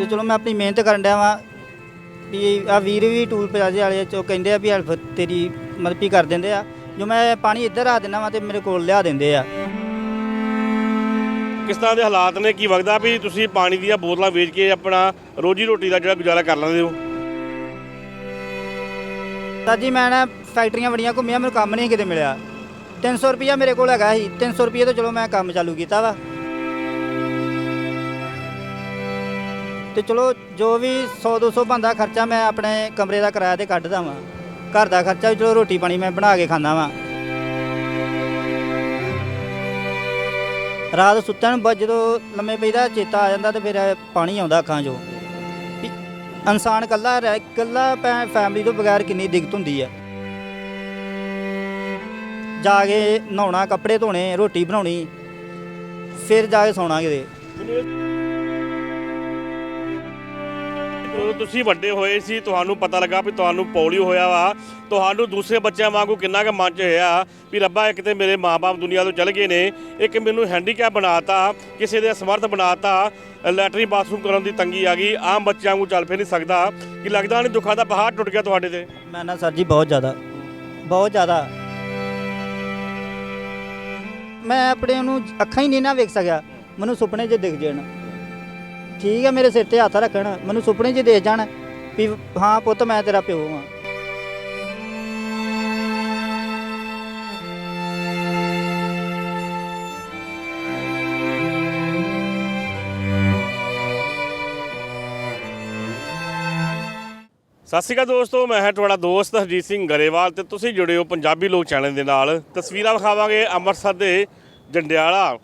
ਤੇ ਚਲੋ ਮੈਂ ਆਪਣੀ ਮਿਹਨਤ ਕਰਨ ਡਿਆ ਵਾਂ ਵੀ ਆ ਵੀਰ ਵੀ ਟੂਲ ਪਲਾਜ਼ੇ ਵਾਲੇ ਚੋ ਕਹਿੰਦੇ ਆ ਵੀ ਹੈਲਪ ਤੇਰੀ ਮਦਦ ਵੀ ਕਰ ਦਿੰਦੇ ਆ। ਜੋ ਮੈਂ ਪਾਣੀ ਇੱਧਰ ਆ ਦਿੰਦਾ ਵਾਂ ਤੇ ਮੇਰੇ ਕੋਲ ਲਿਆ ਦਿੰਦੇ ਆ। ਕਿਸ ਤਰ੍ਹਾਂ ਦੇ ਹਾਲਾਤ ਨੇ? ਕੀ ਵਗਦਾ ਵੀ ਤੁਸੀਂ ਪਾਣੀ ਦੀਆਂ ਬੋਤਲਾਂ ਵੇਚ ਕੇ ਆਪਣਾ ਰੋਜੀ ਰੋਟੀ ਦਾ ਜਿਹੜਾ ਗੁਜ਼ਾਰਾ ਕਰ ਲੈਂਦੇ ਹੋ? ਤਾਂ ਜੀ ਮੈਂ ਨਾ ਫੈਕਟਰੀਆਂ ਬੜੀਆਂ ਘੁੰਮੀਆਂ ਮੈਨੂੰ ਕੰਮ ਨਹੀਂ ਕਿਤੇ ਮਿਲਿਆ। 300 ਰੁਪਿਆ ਮੇਰੇ ਕੋਲ ਹੈਗਾ ਸੀ 300 ਰੁਪਏ ਤੋਂ ਚਲੋ ਮੈਂ ਕੰਮ ਚਾਲੂ ਕੀਤਾ ਵਾ। ਤੇ ਚਲੋ, ਜੋ ਵੀ 100 200 ਬੰਦਾ ਖਰਚਾ ਮੈਂ ਆਪਣੇ ਕਮਰੇ ਦਾ ਕਿਰਾਇਆ ਤੇ ਕੱਢਦਾ ਵਾਂ। ਘਰ ਦਾ ਖਰਚਾ ਵੀ ਚਲੋ ਰੋਟੀ ਪਾਣੀ ਮੈਂ ਬਣਾ ਕੇ ਖਾਂਦਾ ਵਾਂ। ਰਾਤ ਸੁੱਤਣ ਨੂੰ ਜਦੋਂ ਲੰਮੇ ਪਈਦਾ ਚੇਤਾ ਆ ਜਾਂਦਾ ਤੇ ਫਿਰ ਪਾਣੀ ਆਉਂਦਾ ਅੱਖਾਂ 'ਚੋਂ। ਇਨਸਾਨ ਇਕੱਲਾ ਰਹਿ, ਇਕੱਲਾ ਫੈਮਿਲੀ ਤੋਂ ਬਗੈਰ ਕਿੰਨੀ ਦਿੱਕਤ ਹੁੰਦੀ ਹੈ ਜਾ ਕੇ ਨਹਾਉਣਾ, ਕੱਪੜੇ ਧੋਣੇ, ਰੋਟੀ ਬਣਾਉਣੀ, ਫਿਰ ਜਾ ਕੇ ਸੌਣਾ ਕਿਤੇ। ਜਦੋਂ ਤੁਸੀਂ ਵੱਡੇ ਹੋਏ ਸੀ, ਤੁਹਾਨੂੰ ਪਤਾ ਲੱਗਾ ਵੀ ਤੁਹਾਨੂੰ ਪੋਲੀਓ ਹੋਇਆ ਵਾ। ਤੁਹਾਨੂੰ ਦੂਸਰੇ ਬੱਚਿਆਂ ਵਾਂਗੂ ਕਿੰਨਾ ਕੁ ਮਨ ਚ ਹੋਇਆ ਵੀ ਰੱਬਾ, ਇੱਕ ਤੇ ਮੇਰੇ ਮਾਪੇ ਦੁਨੀਆ ਤੋਂ ਚਲੇ ਗਏ ਨੇ, ਇੱਕ ਮੈਨੂੰ ਹੈਂਡੀਕੈਪ ਬਣਾਤਾ, ਕਿਸੇ ਦੇ ਸਮਰਥ ਬਣਾਤਾ ਲੈਟਰੀ ਬਾਥਰੂਮ ਕਰਨ ਦੀ ਤੰਗੀ ਆ ਗਈ, ਆਮ ਬੱਚਿਆਂ ਵਾਂਗੂ ਚੱਲ ਫਿਰ ਨਹੀਂ ਸਕਦਾ। ਕਿ ਲੱਗਦਾ ਨਹੀਂ ਦੁੱਖਾਂ ਦਾ ਪਹਾੜ ਟੁੱਟ ਗਿਆ ਤੁਹਾਡੇ ਤੇ? ਮੈਂ ਨਾ ਸਰ ਜੀ ਬਹੁਤ ਜ਼ਿਆਦਾ ਬਹੁਤ ਜ਼ਿਆਦਾ। ਮੈਂ ਆਪਣੇ ਨੂੰ ਅੱਖਾਂ ਹੀ ਨਹੀਂ ਨਾ ਵੇਖ ਸਕਿਆ, ਮੈਨੂੰ ਸੁਪਨੇ 'ਚ ਦਿਖ ਜਾਣ। ਠੀਕ ਹੈ ਮੇਰੇ ਸਿਰ ਤੇ ਹੱਥ ਰੱਖਣ। ਮੈਨੂੰ ਸੁਪਨੇ 'ਚ ਦੇਖ ਜਾਣ ਵੀ ਹਾਂ ਪੁੱਤ, ਮੈਂ ਤੇਰਾ ਪਿਓ ਹਾਂ। ਸਤਿ ਸ਼੍ਰੀ ਅਕਾਲ ਦੋਸਤੋ, ਮੈਂ ਹਾਂ ਤੁਹਾਡਾ ਦੋਸਤ ਹਰਜੀਤ ਸਿੰਘ ਗਰੇਵਾਲ ਤੇ ਤੁਸੀਂ ਜੁੜੇ ਹੋ ਪੰਜਾਬੀ ਲੋਕ ਚੈਨਲ ਦੇ ਨਾਲ। ਤਸਵੀਰਾਂ ਵਿਖਾਵਾਂਗੇ ਅੰਮ੍ਰਿਤਸਰ ਦੇ ਜੰਡਿਆਲਾ।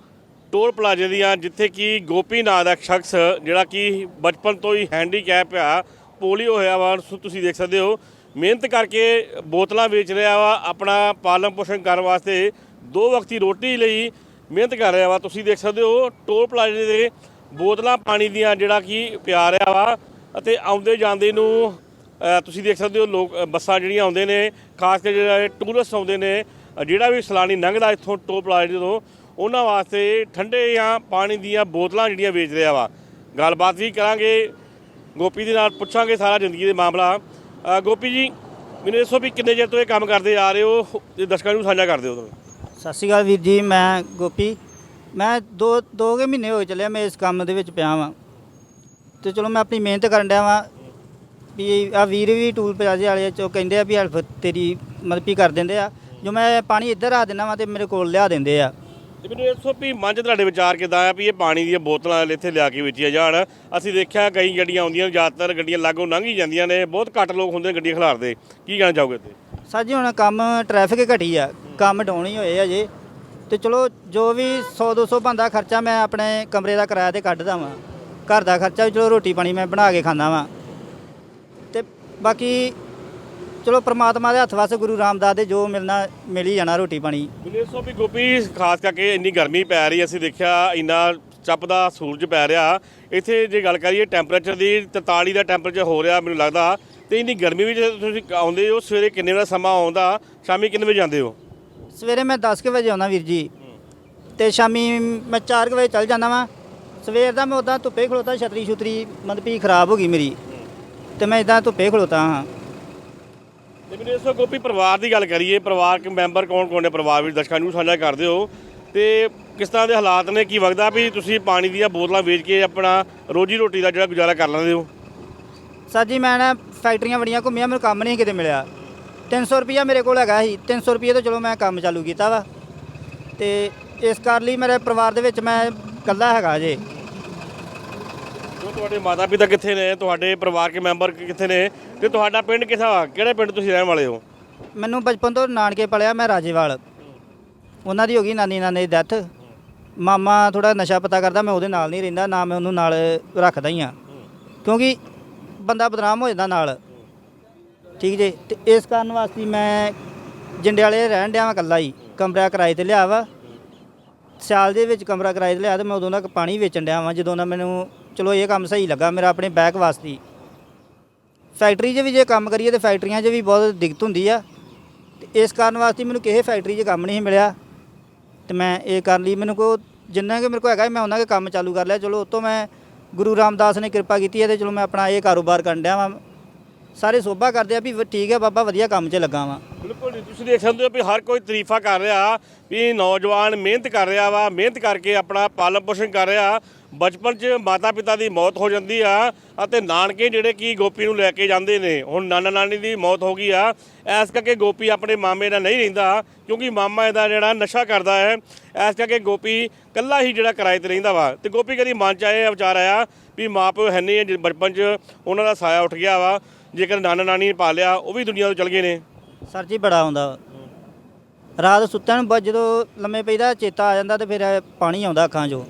ਟੋਲ ਪਲਾਜ਼ੇ ਦੀਆਂ, ਜਿੱਥੇ ਕਿ ਗੋਪੀ ਨਾਂ ਦਾ ਇੱਕ ਸ਼ਖਸ, ਜਿਹੜਾ ਕਿ ਬਚਪਨ ਤੋਂ ਹੀ ਹੈਂਡੀਕੈਪ ਆ, ਪੋਲੀਓ ਹੋਇਆ ਵਾ ਤੁਸੀਂ ਦੇਖ ਸਕਦੇ ਹੋ। ਮਿਹਨਤ ਕਰਕੇ ਬੋਤਲਾਂ ਵੇਚ ਰਿਹਾ ਵਾ, ਆਪਣਾ ਪਾਲਣ ਪੋਸ਼ਣ ਕਰਨ ਵਾਸਤੇ। ਦੋ ਵਕਤੀ ਰੋਟੀ ਲਈ ਮਿਹਨਤ ਕਰ ਰਿਹਾ ਵਾ, ਤੁਸੀਂ ਦੇਖ ਸਕਦੇ ਹੋ, ਟੋਲ ਪਲਾਜ਼ੇ ਦੇ ਬੋਤਲਾਂ ਪਾਣੀ ਦੀਆਂ ਜਿਹੜਾ ਕਿ ਪਿਆ ਰਿਹਾ ਵਾ, ਅਤੇ ਆਉਂਦੇ ਜਾਂਦੇ ਨੂੰ ਤੁਸੀਂ ਦੇਖ ਸਕਦੇ ਹੋ, ਲੋਕ ਬੱਸਾਂ ਜਿਹੜੀਆਂ ਆਉਂਦੇ ਨੇ, ਖਾਸ ਕਰ ਜਿਹੜੇ ਟੂਰਿਸਟ ਆਉਂਦੇ ਨੇ ਜਿਹੜਾ ਵੀ ਸੈਲਾਨੀ ਲੰਘਦਾ ਇੱਥੋਂ ਟੋਲ ਪਲਾਜ਼ੇ ਤੋਂ ਉਹਨਾਂ ਵਾਸਤੇ ਠੰਡੇ ਜਾਂ ਪਾਣੀ ਦੀਆਂ ਬੋਤਲਾਂ ਜਿਹੜੀਆਂ ਵੇਚ ਰਿਹਾ ਵਾ। ਗੱਲਬਾਤ ਵੀ ਕਰਾਂਗੇ। ਗੋਪੀ ਦੇ ਨਾਲ ਪੁੱਛਾਂਗੇ ਸਾਰਾ ਜ਼ਿੰਦਗੀ ਦੇ ਮਾਮਲਾ। ਗੋਪੀ ਜੀ, ਮੈਨੂੰ ਦੱਸੋ ਵੀ ਕਿੰਨੇ ਚਿਰ ਤੋਂ ਇਹ ਕੰਮ ਕਰਦੇ ਆ ਰਹੇ ਹੋ? ਤੇ ਦਰਸ਼ਕਾਂ ਨੂੰ ਸਾਂਝਾ ਕਰ ਦਿਓ ਤੁਸੀਂ ਸਤਿ ਸ਼੍ਰੀ ਅਕਾਲ ਵੀਰ ਜੀ, ਮੈਂ ਗੋਪੀ। ਮੈਂ ਦੋ ਦੋ ਕੁ ਮਹੀਨੇ ਹੋ ਚੱਲਿਆ ਮੈਂ ਇਸ ਕੰਮ ਦੇ ਵਿੱਚ ਪਿਆ ਵਾਂ। ਤੇ ਚਲੋ ਮੈਂ ਆਪਣੀ ਮਿਹਨਤ ਕਰਨ ਡਿਆ ਵਾਂ ਵੀ ਆ ਵੀਰ ਵੀ ਟੂਲ ਪਲਾਜ਼ੇ ਵਾਲੇ ਚੋ ਕਹਿੰਦੇ ਆ ਵੀ ਹੈਲਪ ਤੇਰੀ ਮਦਦ ਵੀ ਕਰ ਦਿੰਦੇ ਆ। ਜੋ ਮੈਂ ਪਾਣੀ ਇੱਧਰ ਆ ਦਿੰਦਾ ਵਾਂ ਤੇ ਮੇਰੇ ਕੋਲ ਲਿਆ ਦਿੰਦੇ ਆ। ਤੇ ਮੈਨੂੰ ਇਹ ਦੱਸੋ ਵੀ ਮਨ 'ਚ ਤੁਹਾਡੇ ਵਿਚਾਰ ਕਿਦਾਂ ਆ ਵੀ ਇਹ ਪਾਣੀ ਦੀਆਂ ਬੋਤਲਾਂ ਇੱਥੇ ਲਿਆ ਕੇ ਵੇਚੀਆਂ ਜਾਣ? ਅਸੀਂ ਦੇਖਿਆ ਕਈ ਗੱਡੀਆਂ ਆਉਂਦੀਆਂ, ਜ਼ਿਆਦਾਤਰ ਗੱਡੀਆਂ ਲਾਗੋਂ ਲੰਘ ਹੀ ਜਾਂਦੀਆਂ ਨੇ, ਬਹੁਤ ਘੱਟ ਲੋਕ ਹੁੰਦੇ ਨੇ ਗੱਡੀਆਂ ਖਿਲਾਰਦੇ ਕੀ ਕਹਿਣਾ ਚਾਹੋਗੇ ਤੇ ਸਰ ਜੀ, ਹੁਣ ਕੰਮ ਟ੍ਰੈਫਿਕ ਘਟੀ ਆ, ਕੰਮ ਡਾਊਨ ਹੀ ਹੋਏ ਆ ਜੇ। ਤੇ ਚਲੋ, ਜੋ ਵੀ 100 200 ਬੰਦਾ ਖਰਚਾ ਮੈਂ ਆਪਣੇ ਕਮਰੇ ਦਾ ਕਿਰਾਇਆ ਤੇ ਕੱਢਦਾ ਵਾਂ। ਘਰ ਦਾ ਖਰਚਾ ਵੀ ਚਲੋ ਰੋਟੀ ਪਾਣੀ ਮੈਂ ਬਣਾ ਕੇ ਖਾਂਦਾ ਵਾਂ। ਤੇ ਬਾਕੀ ਚਲੋ ਪ੍ਰਮਾਤਮਾ ਦੇ ਹੱਥ ਵਾਸਤੇ ਗੁਰੂ ਰਾਮਦਾਸ ਦੇ ਜੋ ਮਿਲਣਾ ਮਿਲ ਹੀ ਜਾਣਾ ਰੋਟੀ ਪਾਣੀ। ਦੱਸੋ ਵੀ ਗੋਪੀ ਖਾਸ ਕਰਕੇ ਇੰਨੀ ਗਰਮੀ ਪੈ ਰਹੀ ਅਸੀਂ ਦੇਖਿਆ ਇੰਨਾ ਚੱਪਦਾ ਸੂਰਜ ਪੈ ਰਿਹਾ। ਇੱਥੇ ਜੇ ਗੱਲ ਕਰੀਏ ਟੈਂਪਰੇਚਰ ਦੀ 43 ਦਾ ਟੈਂਪਰੇਚਰ ਹੋ ਰਿਹਾ ਮੈਨੂੰ ਲੱਗਦਾ। ਤੇ ਇੰਨੀ ਗਰਮੀ ਵਿੱਚ ਤੁਸੀਂ ਆਉਂਦੇ ਹੋ ਸਵੇਰੇ ਕਿੰਨੇ ਵਜੇ ਸਮਾਂ ਆਉਂਦਾ ਸ਼ਾਮੀ ਕਿੰਨੇ ਵਜੇ ਜਾਂਦੇ ਹੋ? ਸਵੇਰੇ ਮੈਂ 10 ਕੁ ਵਜੇ ਆਉਣਾ ਵੀਰ ਜੀ। ਤੇ ਸ਼ਾਮੀ ਮੈਂ 4 ਵਜੇ ਚੱਲ ਜਾਂਦਾ ਵਾਂ। ਸਵੇਰ ਦਾ ਮੈਂ ਉਦਾਂ ਧੁੱਪੇ ਖਲੋਤਾ ਛਤਰੀ ਛੁਤਰੀ ਮਤਲਬ ਵੀ ਖਰਾਬ ਹੋ ਗਈ ਮੇਰੀ। ਤੇ ਮੈਂ ਇਦਾਂ ਧੁੱਪੇ ਖਲੋਤਾ ਹਾਂ। ਤੇ ਮੈਨੂੰ ਦੱਸੋ ਗੋਪੀ, ਪਰਿਵਾਰ ਦੀ ਗੱਲ ਕਰੀਏ ਪਰਿਵਾਰਕ ਮੈਂਬਰ ਕੌਣ ਕੌਣ ਨੇ, ਪਰਿਵਾਰ ਵਿੱਚ ਦਰਸ਼ਕਾਂ ਨੂੰ ਸਾਂਝਾ ਕਰਦੇ ਹੋ ਤੇ ਕਿਸ ਤਰ੍ਹਾਂ ਦੇ ਹਾਲਾਤ ਨੇ, ਕੀ ਵਗਦਾ ਵੀ ਤੁਸੀਂ ਪਾਣੀ ਦੀਆਂ ਬੋਤਲਾਂ ਵੇਚ ਕੇ ਆਪਣਾ ਰੋਜੀ ਰੋਟੀ ਦਾ ਜਿਹੜਾ ਗੁਜ਼ਾਰਾ ਕਰ ਲੈਂਦੇ ਹੋ? ਸਰ ਜੀ, ਮੈਂ ਨਾ ਫੈਕਟਰੀਆਂ ਬੜੀਆਂ ਘੁੰਮੀਆਂ, ਮੈਨੂੰ ਕੰਮ ਨਹੀਂ ਕਿਤੇ ਮਿਲਿਆ। 300 ਰੁਪਿਆ ਮੇਰੇ ਕੋਲ ਹੈਗਾ ਸੀ 300 ਰੁਪਏ ਤੋਂ ਚਲੋ ਮੈਂ ਕੰਮ ਚਾਲੂ ਕੀਤਾ ਵਾ। ਤੇ ਇਸ ਕਰ ਲਈ ਮੇਰੇ ਪਰਿਵਾਰ ਦੇ ਵਿੱਚ ਮੈਂ ਇਕੱਲਾ ਹੈਗਾ ਜੇ। ਤੁਹਾਡੇ ਮਾਤਾ ਪਿਤਾ ਕਿੱਥੇ ਨੇ? ਤੁਹਾਡੇ ਪਰਿਵਾਰਕ ਮੈਂਬਰ ਕਿੱਥੇ ਨੇ? ਤੇ ਤੁਹਾਡਾ ਪਿੰਡ ਕਿੱਥਾ ਕਿਹੜੇ ਪਿੰਡ ਤੁਸੀਂ ਰਹਿਣ ਵਾਲੇ ਹੋ? ਮੈਨੂੰ ਬਚਪਨ ਤੋਂ ਨਾਨਕੇ ਪਲਿਆ ਮੈਂ ਰਾਜੇਵਾਲ। ਉਹਨਾਂ ਦੀ ਹੋ ਗਈ ਨਾਨੀ ਨਾਨੇ ਦੀ ਡੈਥ ਮਾਮਾ ਥੋੜਾ ਨਸ਼ਾ ਪਤਾ ਕਰਦਾ, ਮੈਂ ਉਹਦੇ ਨਾਲ ਨਹੀਂ ਰਹਿੰਦਾ, ਨਾ ਮੈਂ ਉਹਨੂੰ ਨਾਲ ਰੱਖਦਾ ਹੀ ਆ। ਕਿਉਂਕਿ ਬੰਦਾ ਬਦਨਾਮ ਹੋ ਜਾਂਦਾ ਨਾਲ। ਠੀਕ ਜੇ? ਤੇ ਇਸ ਕਾਰਨ ਵਾਸਤੇ ਮੈਂ ਜੰਡਿਆਲੇ ਰਹਿਣ ਡਿਆ ਵਾਂ ਇਕੱਲਾ ਹੀ। ਕਮਰਾ ਕਿਰਾਏ ਤੇ ਲਿਆ ਵਾ। ਸਿਆਲ ਦੇ ਵਿੱਚ ਕਮਰਾ ਕਿਰਾਏ ਤੇ ਲਿਆ ਤੇ ਮੈਂ ਉਦੋਂ ਦਾ ਪਾਣੀ ਵੇਚਣ ਡਿਆ ਵਾਂ, ਜਦੋਂ ਦਾ ਮੈਨੂੰ ਚਲੋ ਇਹ ਕੰਮ ਸਹੀ ਲੱਗਾ ਮੇਰਾ ਆਪਣੇ ਬੈਕ ਵਾਸਤੇ ਫੈਕਟਰੀ 'ਚ ਵੀ ਜੇ ਕੰਮ ਕਰੀਏ ਤੇ ਫੈਕਟਰੀਆਂ 'ਚ ਵੀ ਬਹੁਤ ਦਿੱਕਤ ਹੁੰਦੀ ਆ। ਤੇ ਇਸ ਕਾਰਨ ਵਾਸਤੇ ਮੈਨੂੰ ਕਿਸੇ ਫੈਕਟਰੀ 'ਚ ਕੰਮ ਨਹੀਂ ਮਿਲਿਆ। ਤੇ ਮੈਂ ਇਹ ਕਰ ਲਈ ਮੈਨੂੰ ਕੋ ਜਿੰਨਾ ਕਿ ਮੇਰੇ ਕੋਲ ਹੈਗਾ ਮੈਂ ਉਹਨਾਂ ਦੇ ਕੰਮ ਚਾਲੂ ਕਰ ਲਿਆ। ਚਲੋ ਉਤੋਂ ਮੈਂ ਗੁਰੂ ਰਾਮਦਾਸ ਨੇ ਕਿਰਪਾ ਕੀਤੀ ਹੈ ਤੇ ਚਲੋ ਮੈਂ ਆਪਣਾ ਇਹ ਕਾਰੋਬਾਰ ਕਰਨ ਡਿਆ ਵਾਂ। ਸਾਰੇ ਸੋਭਾ ਕਰਦੇ ਆ ਵੀ ਠੀਕ ਹੈ ਬਾਬਾ ਵਧੀਆ ਕੰਮ 'ਚ ਲੱਗਾ ਵਾਂ। ਬਿਲਕੁਲ ਜੀ, ਤੁਸੀਂ ਦੇਖ ਸਕਦੇ ਹੋ ਵੀ ਹਰ ਕੋਈ ਤਾਰੀਫਾਂ ਕਰ ਰਿਹਾ ਵੀ ਨੌਜਵਾਨ ਮਿਹਨਤ ਕਰ ਰਿਹਾ ਵਾ ਮਿਹਨਤ ਕਰਕੇ ਆਪਣਾ ਪਾਲਣ ਪੋਸ਼ਣ ਕਰ ਰਿਹਾ। ਬਚਪਨ 'ਚ ਮਾਤਾ ਪਿਤਾ ਦੀ ਮੌਤ ਹੋ ਜਾਂਦੀ ਆ ਅਤੇ ਨਾਨਕੇ ਜਿਹੜੇ ਕੀ ਗੋਪੀ ਨੂੰ ਲੈ ਕੇ ਜਾਂਦੇ ਨੇ, ਹੁਣ ਨਾਨਾ ਨਾਨੀ ਦੀ ਮੌਤ ਹੋ ਗਈ ਆ। ਐਸ ਕਰਕੇ ਗੋਪੀ ਆਪਣੇ ਮਾਮੇ ਨਾਲ ਨਹੀਂ ਰਹਿੰਦਾ, ਕਿਉਂਕਿ ਮਾਮਾ ਇਹਦਾ ਜਿਹੜਾ ਨਸ਼ਾ ਕਰਦਾ ਹੈ ਐਸ ਕਰਕੇ ਗੋਪੀ ਕੱਲਾ ਹੀ ਜਿਹੜਾ ਕਿਰਾਏ ਤੇ ਰਹਿੰਦਾ ਵਾ। ਤੇ ਗੋਪੀ ਕਦੀ ਮਨ ਚ ਆਏ ਵਿਚਾਰ ਆਇਆ ਵੀ ਮਾਪਿਓ ਹੈ ਨਹੀਂ ਬਚਪਨ 'ਚ ਉਹਨਾਂ ਦਾ ਸਾਇਆ ਉੱਠ ਗਿਆ ਵਾ, ਜੇਕਰ ਨਾਨਾ ਨਾਨੀ ਨੇ ਪਾਲਿਆ ਉਹ ਵੀ ਦੁਨੀਆ ਤੋਂ ਚਲ ਗਏ ਨੇ। ਸਰ ਜੀ, ਬੜਾ ਆਉਂਦਾ। ਵਾ। ਰਾਤ ਸੁੱਤਿਆਂ ਨੂੰ ਬ- ਜਦੋਂ ਲੰਮੇ ਪਈਦਾ, ਚੇਤਾ ਆ ਜਾਂਦਾ ਤੇ ਫਿਰ ਪਾਣੀ ਆਉਂਦਾ ਅੱਖਾਂ 'ਚੋਂ।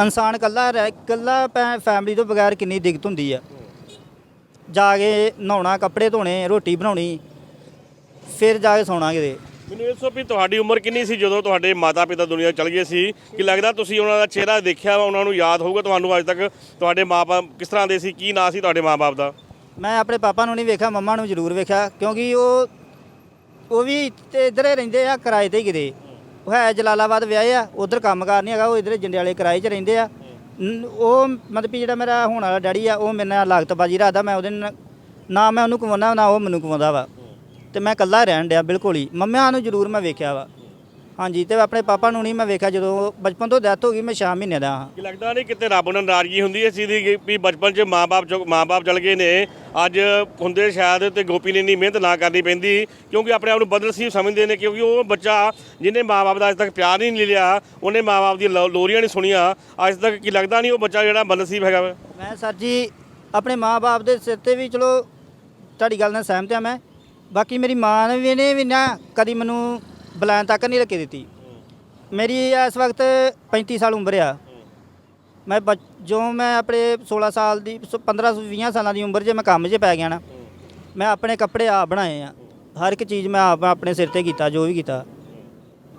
ਇਨਸਾਨ ਕੱਲਾ ਰਹਿ ਕੱਲਾ ਫੈਮਿਲੀ ਤੋਂ ਬਗੈਰ ਕਿੰਨੀ ਦਿੱਕਤ ਹੁੰਦੀ ਆ। ਜਾ ਕੇ ਨਹਾਉਣਾ ਕੱਪੜੇ ਧੋਣੇ ਰੋਟੀ ਬਣਾਉਣੀ ਫਿਰ ਜਾ ਕੇ ਸੌਣਾ ਕਿਤੇ। ਮੈਨੂੰ ਇਹ ਵੀ ਤੁਹਾਡੀ ਉਮਰ ਕਿੰਨੀ ਸੀ ਜਦੋਂ ਤੁਹਾਡੇ ਮਾਤਾ ਪਿਤਾ ਦੁਨੀਆ ਚਲ ਗਏ ਸੀ? ਕਿ ਲੱਗਦਾ ਤੁਸੀਂ ਉਹਨਾਂ ਦਾ ਚਿਹਰਾ ਦੇਖਿਆ ਵਾ ਉਹਨਾਂ ਨੂੰ ਯਾਦ ਹੋਊਗਾ ਤੁਹਾਨੂੰ ਅੱਜ ਤੱਕ? ਤੁਹਾਡੇ ਮਾਪੇ ਕਿਸ ਤਰ੍ਹਾਂ ਦੇ ਸੀ? ਕੀ ਨਾਂ ਸੀ ਤੁਹਾਡੇ ਮਾਪੇ ਦਾ? ਮੈਂ ਆਪਣੇ ਪਾਪਾ ਨੂੰ ਨਹੀਂ ਵੇਖਿਆ ਮੰਮਾ ਨੂੰ ਜ਼ਰੂਰ ਵੇਖਿਆ ਕਿਉਂਕਿ ਉਹ ਉਹ ਵੀ ਇੱਧਰ ਰਹਿੰਦੇ ਆ ਕਿਰਾਏ ਤੇ ਹੀ ਕਿਤੇ। ਉਹ ਹੈ ਜਲਾਲਾਬਾਦ ਵਿਆਹੇ ਆ ਉਧਰ ਕੰਮਕਾਰ ਨਹੀਂ ਹੈਗਾ ਉਹ ਇੱਧਰ ਜੰਡਿਆਲੇ ਕਿਰਾਏ 'ਚ ਰਹਿੰਦੇ ਆ। ਨ- ਉਹ ਮਤਲਬ ਵੀ ਜਿਹੜਾ ਮੇਰਾ ਹੋਣ ਵਾਲਾ ਡੈਡੀ ਆ ਉਹ ਮੇਰੇ ਨਾਲ ਲਾਗਤਬਾਜੀ ਰੱਖਦਾ ਮੈਂ ਉਹਦੇ ਨਾਲ ਨਾ ਮੈਂ ਉਹਨੂੰ ਕਮਾਉਂਦਾ ਨਾ ਉਹ ਮੈਨੂੰ ਕਮਾਉਂਦਾ ਵਾ। ਤੇ ਮੈਂ ਇਕੱਲਾ ਰਹਿਣ ਡਿਆ ਬਿਲਕੁਲ ਹੀ। ਮੰਮਿਆਂ ਨੂੰ ਜ਼ਰੂਰ ਮੈਂ ਵੇਖਿਆ ਵਾ। ਹਾਂਜੀ ਤੇ ਆਪਣੇ ਪਾਪਾ ਨੂੰ ਨਹੀਂ ਮੈਂ ਵੇਖਿਆ ਜਦੋਂ ਬਚਪਨ ਤੋਂ ਡੈਥ ਹੋ ਗਈ ਮੈਂ 6 ਮਹੀਨੇ ਦਾ ਹਾਂ। ਕਿ ਲੱਗਦਾ ਨਹੀਂ ਕਿਤੇ ਰੱਬ ਨਾਲ ਨਾਰਾਜ਼ਗੀ ਹੁੰਦੀ ਹੈ ਦੀ ਕਿ ਵੀ ਬਚਪਨ 'ਚ ਮਾਪੇ ਜੋ ਮਾਪੇ ਚਲ ਗਏ ਨੇ ਅੱਜ ਹੁੰਦੇ ਸ਼ਾਇਦ ਤੇ ਗੋਪੀ ਨੇ ਇੰਨੀ ਮਿਹਨਤ ਨਾ ਕਰਨੀ ਪੈਂਦੀ ਕਿਉਂਕਿ ਆਪਣੇ ਆਪ ਨੂੰ ਬਦਨਸੀਬ ਸਮਝਦੇ ਨੇ ਕਿਉਂਕਿ ਉਹ ਬੱਚਾ ਜਿਹਨੇ ਮਾਪੇ ਦਾ ਅੱਜ ਤੱਕ ਪਿਆਰ ਹੀ ਨਹੀਂ ਲਿਆ ਉਹਨੇ ਮਾਪੇ ਦੀਆਂ ਲੋ- ਲੋਰੀਆਂ ਨਹੀਂ ਸੁਣੀਆਂ ਅੱਜ ਤੱਕ ਕੀ ਲੱਗਦਾ ਨਹੀਂ ਉਹ ਬੱਚਾ ਜਿਹੜਾ ਬਦਨਸੀਬ ਹੈਗਾ ਵਾ? ਮੈਂ ਸਰ ਜੀ ਆਪਣੇ ਮਾਪੇ ਦੇ ਸਿਰ ਤੇ ਵੀ ਚਲੋ ਤੁਹਾਡੀ ਗੱਲ ਨਾਲ ਸਹਿਮਤ ਆ ਮੈਂ ਬਾਕੀ ਮੇਰੀ ਮਾਂ ਨੇ ਵੀ ਨੇ ਵੀ ਨਾ ਕਦੀ ਮੈਨੂੰ ਬਲੈਨ ਤੱਕ ਨਹੀਂ ਰੱਖੇ ਦਿੱਤੀ। ਮੇਰੀ ਇਸ ਵਕਤ 35 ਸਾਲ ਉਮਰ ਆ। ਮੈਂ ਬਚ- ਜੋ ਮੈਂ ਆਪਣੇ 16 ਸਾਲ ਦੀ 15 20 ਸਾਲਾਂ ਦੀ ਉਮਰ 'ਚ ਮੈਂ ਕੰਮ 'ਚ ਪੈ ਗਿਆ ਨਾ, ਮੈਂ ਆਪਣੇ ਕੱਪੜੇ ਆਪ ਬਣਾਏ ਆ। ਹਰ ਇੱਕ ਚੀਜ਼ ਮੈਂ ਆਪ, ਆਪਣੇ ਸਿਰ ਤੇ ਕੀਤਾ, ਜੋ ਵੀ ਕੀਤਾ।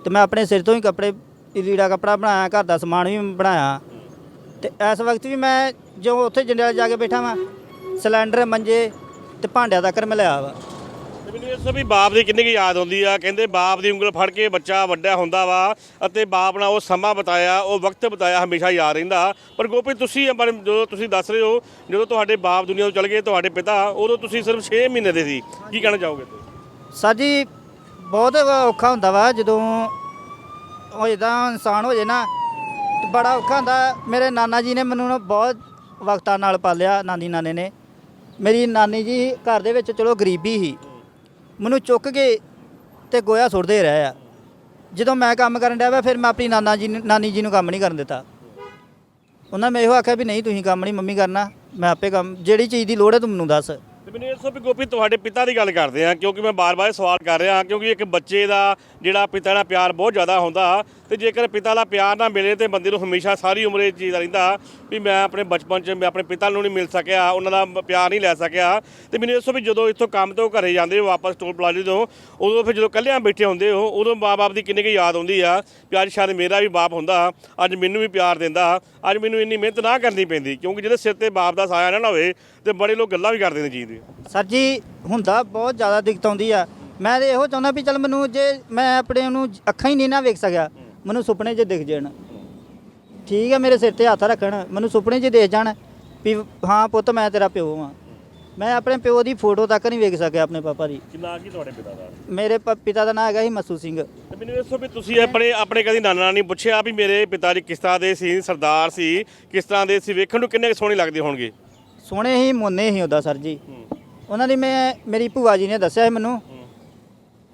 ਤੇ ਮੈਂ ਆਪਣੇ ਸਿਰ ਤੋਂ ਹੀ ਕੱਪੜੇ, ਲੀੜਾ ਕੱਪੜਾ ਬਣਾਇਆ, ਘਰ ਦਾ ਸਮਾਨ ਵੀ ਬਣਾਇਆ। ਤੇ ਇਸ ਵਕਤ ਵੀ ਮੈਂ ਜੋ ਉੱਥੇ ਜੰਡਿਆਲੇ ਜਾ ਕੇ ਬੈਠਾ ਵਾਂ, ਸਿਲੰਡਰ, ਮੰਜੇ ਤੇ ਭਾਂਡਿਆਂ ਤੱਕ ਮੈਂ ਲਿਆ ਵਾ। ਮੈਨੂੰ ਇਸ ਵੀ ਬਾਪ ਦੀ ਕਿੰਨੀ ਕੁ ਯਾਦ ਆਉਂਦੀ ਆ? ਕਹਿੰਦੇ ਬਾਪ ਦੀ ਉਂਗਲ ਫੜ ਕੇ ਬੱਚਾ ਵੱਡਾ ਹੁੰਦਾ ਵਾ ਅਤੇ ਬਾਪ ਨਾਲ ਉਹ ਸਮਾਂ ਬਤਾਇਆ, ਉਹ ਵਕਤ ਬਤਾਇਆ ਹਮੇਸ਼ਾ ਯਾਦ ਰਹਿੰਦਾ। ਪਰ ਗੋਪੀ, ਤੁਸੀਂ ਆਪਣੇ ਜਦੋਂ ਤੁਸੀਂ ਦੱਸ ਰਹੇ ਹੋ, ਜਦੋਂ ਤੁਹਾਡੇ ਬਾਪ ਦੁਨੀਆ ਤੋਂ ਚਲੇ ਗਏ, ਤੁਹਾਡੇ ਪਿਤਾ, ਉਦੋਂ ਤੁਸੀਂ ਸਿਰਫ 6 ਮਹੀਨੇ ਦੇ ਸੀ। ਕੀ ਕਹਿਣਾ ਚਾਹੋਗੇ? ਸਰ ਜੀ, ਬਹੁਤ ਔਖਾ ਹੁੰਦਾ ਵਾ, ਜਦੋਂ ਉਹ ਇਦਾਂ ਇਨਸਾਨ ਹੋ ਜੇ ਨਾ ਤੇ ਬੜਾ ਔਖਾ ਹੁੰਦਾ। ਮੇਰੇ ਨਾਨਾ ਜੀ ਨੇ ਮੈਨੂੰ ਨਾ ਬਹੁਤ ਵਕਤਾਂ ਨਾਲ ਪਾਲਿਆ ਨਾਨੀ ਨਾਨੇ ਨੇ। ਮੇਰੀ ਨਾਨੀ ਜੀ ਘਰ ਦੇ ਵਿੱਚ ਚਲੋ ਗਰੀਬੀ ਸੀ। ਮੈਨੂੰ ਚੁੱਕ ਕੇ ਤੇ ਗੋਇਆ ਸੁੱਟਦੇ ਰਹੇ ਆ। ਜਦੋਂ ਮੈਂ ਕੰਮ ਕਰਨ ਡਿਆ ਵਾ, ਫਿਰ ਮੈਂ ਆਪਣੀ ਨਾਨਾ ਜੀ ਨੂੰ, ਨਾਨੀ ਜੀ ਨੂੰ ਕੰਮ ਨਹੀਂ ਕਰਨ ਦਿੱਤਾ। ਉਹਨਾਂ ਮੈਂ ਇਹੋ ਆਖਿਆ ਵੀ ਨਹੀਂ, ਤੁਸੀਂ ਕੰਮ ਨਹੀਂ ਮੰਮੀ ਕਰਨਾ, ਮੈਂ ਆਪੇ ਕੰਮ, ਜਿਹੜੀ ਚੀਜ਼ ਦੀ ਲੋੜ ਹੈ ਤੂੰ ਮੈਨੂੰ ਦੱਸ। ਤੇ ਮੈਨੂੰ ਇਹ ਦੱਸੋ ਵੀ ਗੋਪੀ, ਤੁਹਾਡੇ ਪਿਤਾ ਦੀ ਗੱਲ ਕਰਦੇ ਆ, ਕਿਉਂਕਿ ਮੈਂ ਬਾਰ-ਬਾਰ ਇਹ ਸਵਾਲ ਕਰ ਰਿਹਾ ਹਾਂ ਕਿਉਂਕਿ ਇੱਕ ਬੱਚੇ ਦਾ ਜਿਹੜਾ ਪਿਤਾ ਦਾ ਪਿਆਰ ਬਹੁਤ ਜ਼ਿਆਦਾ ਹੁੰਦਾ ਤੇ ਜੇਕਰ ਪਿਤਾ ਦਾ ਪਿਆਰ ਨਾ ਮਿਲੇ ਤੇ ਬੰਦੇ ਨੂੰ ਹਮੇਸ਼ਾ ਸਾਰੀ ਉਮਰ ਇਹ ਚੀਜ਼ ਦਾ ਰਹਿੰਦਾ ਵੀ ਮੈਂ ਆਪਣੇ ਬਚਪਨ 'ਚ, ਮੈਂ ਆਪਣੇ ਪਿਤਾ ਨੂੰ ਨਹੀਂ ਮਿਲ ਸਕਿਆ, ਉਹਨਾਂ ਦਾ ਪਿਆਰ ਨਹੀਂ ਲੈ ਸਕਿਆ। ਤੇ ਮੈਨੂੰ ਦੱਸੋ ਵੀ ਜਦੋਂ ਇੱਥੋਂ ਕੰਮ ਤੋਂ ਘਰੇ ਜਾਂਦੇ ਹੋ, ਵਾਪਸ ਟੋਲ ਪਲਾਜ਼ੇ ਤੋਂ, ਉਦੋਂ ਫਿਰ ਜਦੋਂ ਇਕੱਲਿਆਂ ਬੈਠੇ ਹੁੰਦੇ ਹੋ, ਉਦੋਂ ਮਾਂ-ਬਾਪ ਦੀ ਕਿੰਨੀ ਕੁ ਯਾਦ ਆਉਂਦੀ ਆ ਵੀ ਅੱਜ ਸ਼ਾਇਦ ਮੇਰਾ ਵੀ ਬਾਪ ਹੁੰਦਾ, ਅੱਜ ਮੈਨੂੰ ਵੀ ਪਿਆਰ ਦਿੰਦਾ, ਅੱਜ ਮੈਨੂੰ ਇੰਨੀ ਮਿਹਨਤ ਨਾ ਕਰਨੀ ਪੈਂਦੀ। ਕਿਉਂਕਿ ਜਿਹੜੇ ਸਿਰ ਤੇ ਬਾਪ ਦਾ ਸਾਇਆ ਨਾ ਹੋਵੇ ਤੇ ਬੜੇ ਲੋਕ ਗੱਲਾਂ ਵੀ ਕਰਦੇ ਨੇ ਚੀਜ਼ ਦੀ ਸਰ ਜੀ, ਹੁੰਦਾ ਬਹੁਤ ਜ਼ਿਆਦਾ ਦਿੱਕਤ ਆਉਂਦੀ ਆ। ਮੈਂ ਤੇ ਇਹੋ ਚਾਹੁੰਦਾ ਵੀ ਚੱਲ ਮੈਨੂੰ ਜੇ ਮੈਂ ਆਪਣੇ ਨੂੰ ਅੱਖਾਂ ਹੀ ਨਹੀਂ ਨਾ ਵੇਖ ਸਕਿਆ ਮੈਨੂੰ ਸੁਪਨੇ 'ਚ ਦਿਖ ਜਾਣ। ਠੀਕ ਹੈ ਮੇਰੇ ਸਿਰ ਤੇ ਹੱਥ ਰੱਖਣ। ਮੈਨੂੰ ਸੁਪਨੇ 'ਚ ਦੇਖ ਜਾਣ ਵੀ ਹਾਂ ਪੁੱਤ ਮੈਂ ਤੇਰਾ ਪਿਓ ਹਾਂ ਮੈਂ ਆਪਣੇ ਪਿਓ ਦੀ ਫੋਟੋ ਤੱਕ ਨਹੀਂ ਵੇਖ ਸਕਿਆ ਆਪਣੇ ਪਾਪਾ ਦੀ। ਕੀ ਤੁਹਾਡੇ ਪਿਤਾ ਦਾ? ਮੇਰੇ ਪ- ਪਿਤਾ ਦਾ ਨਾਮ ਹੈਗਾ ਸੀ ਮਸੂ ਸਿੰਘ। ਤੇ ਮੈਨੂੰ ਇਹ ਦੱਸੋ ਵੀ ਤੁਸੀਂ ਆਪਣੇ ਆਪਣੇ ਕਦੀ ਨਾਨਾ ਨਾਨੀ ਨੂੰ ਪੁੱਛਿਆ ਵੀ ਮੇਰੇ ਪਿਤਾ ਜੀ ਕਿਸ ਤਰ੍ਹਾਂ ਦੇ ਸੀ ਸਰਦਾਰ ਸੀ ਕਿਸ ਤਰ੍ਹਾਂ ਦੇ ਸੀ? ਵੇਖਣ ਨੂੰ ਕਿੰਨੇ ਕੁ ਸੋਹਣੇ ਲੱਗਦੇ ਹੋਣਗੇ। ਸੋਹਣੇ ਹੀ ਮੋਨੇ ਹੀ ਉਹਦਾ ਸਰ ਜੀ। ਉਹਨਾਂ ਦੀ ਮੈਂ ਮੇਰੀ ਭੂਆ ਜੀ ਨੇ ਦੱਸਿਆ ਸੀ ਮੈਨੂੰ।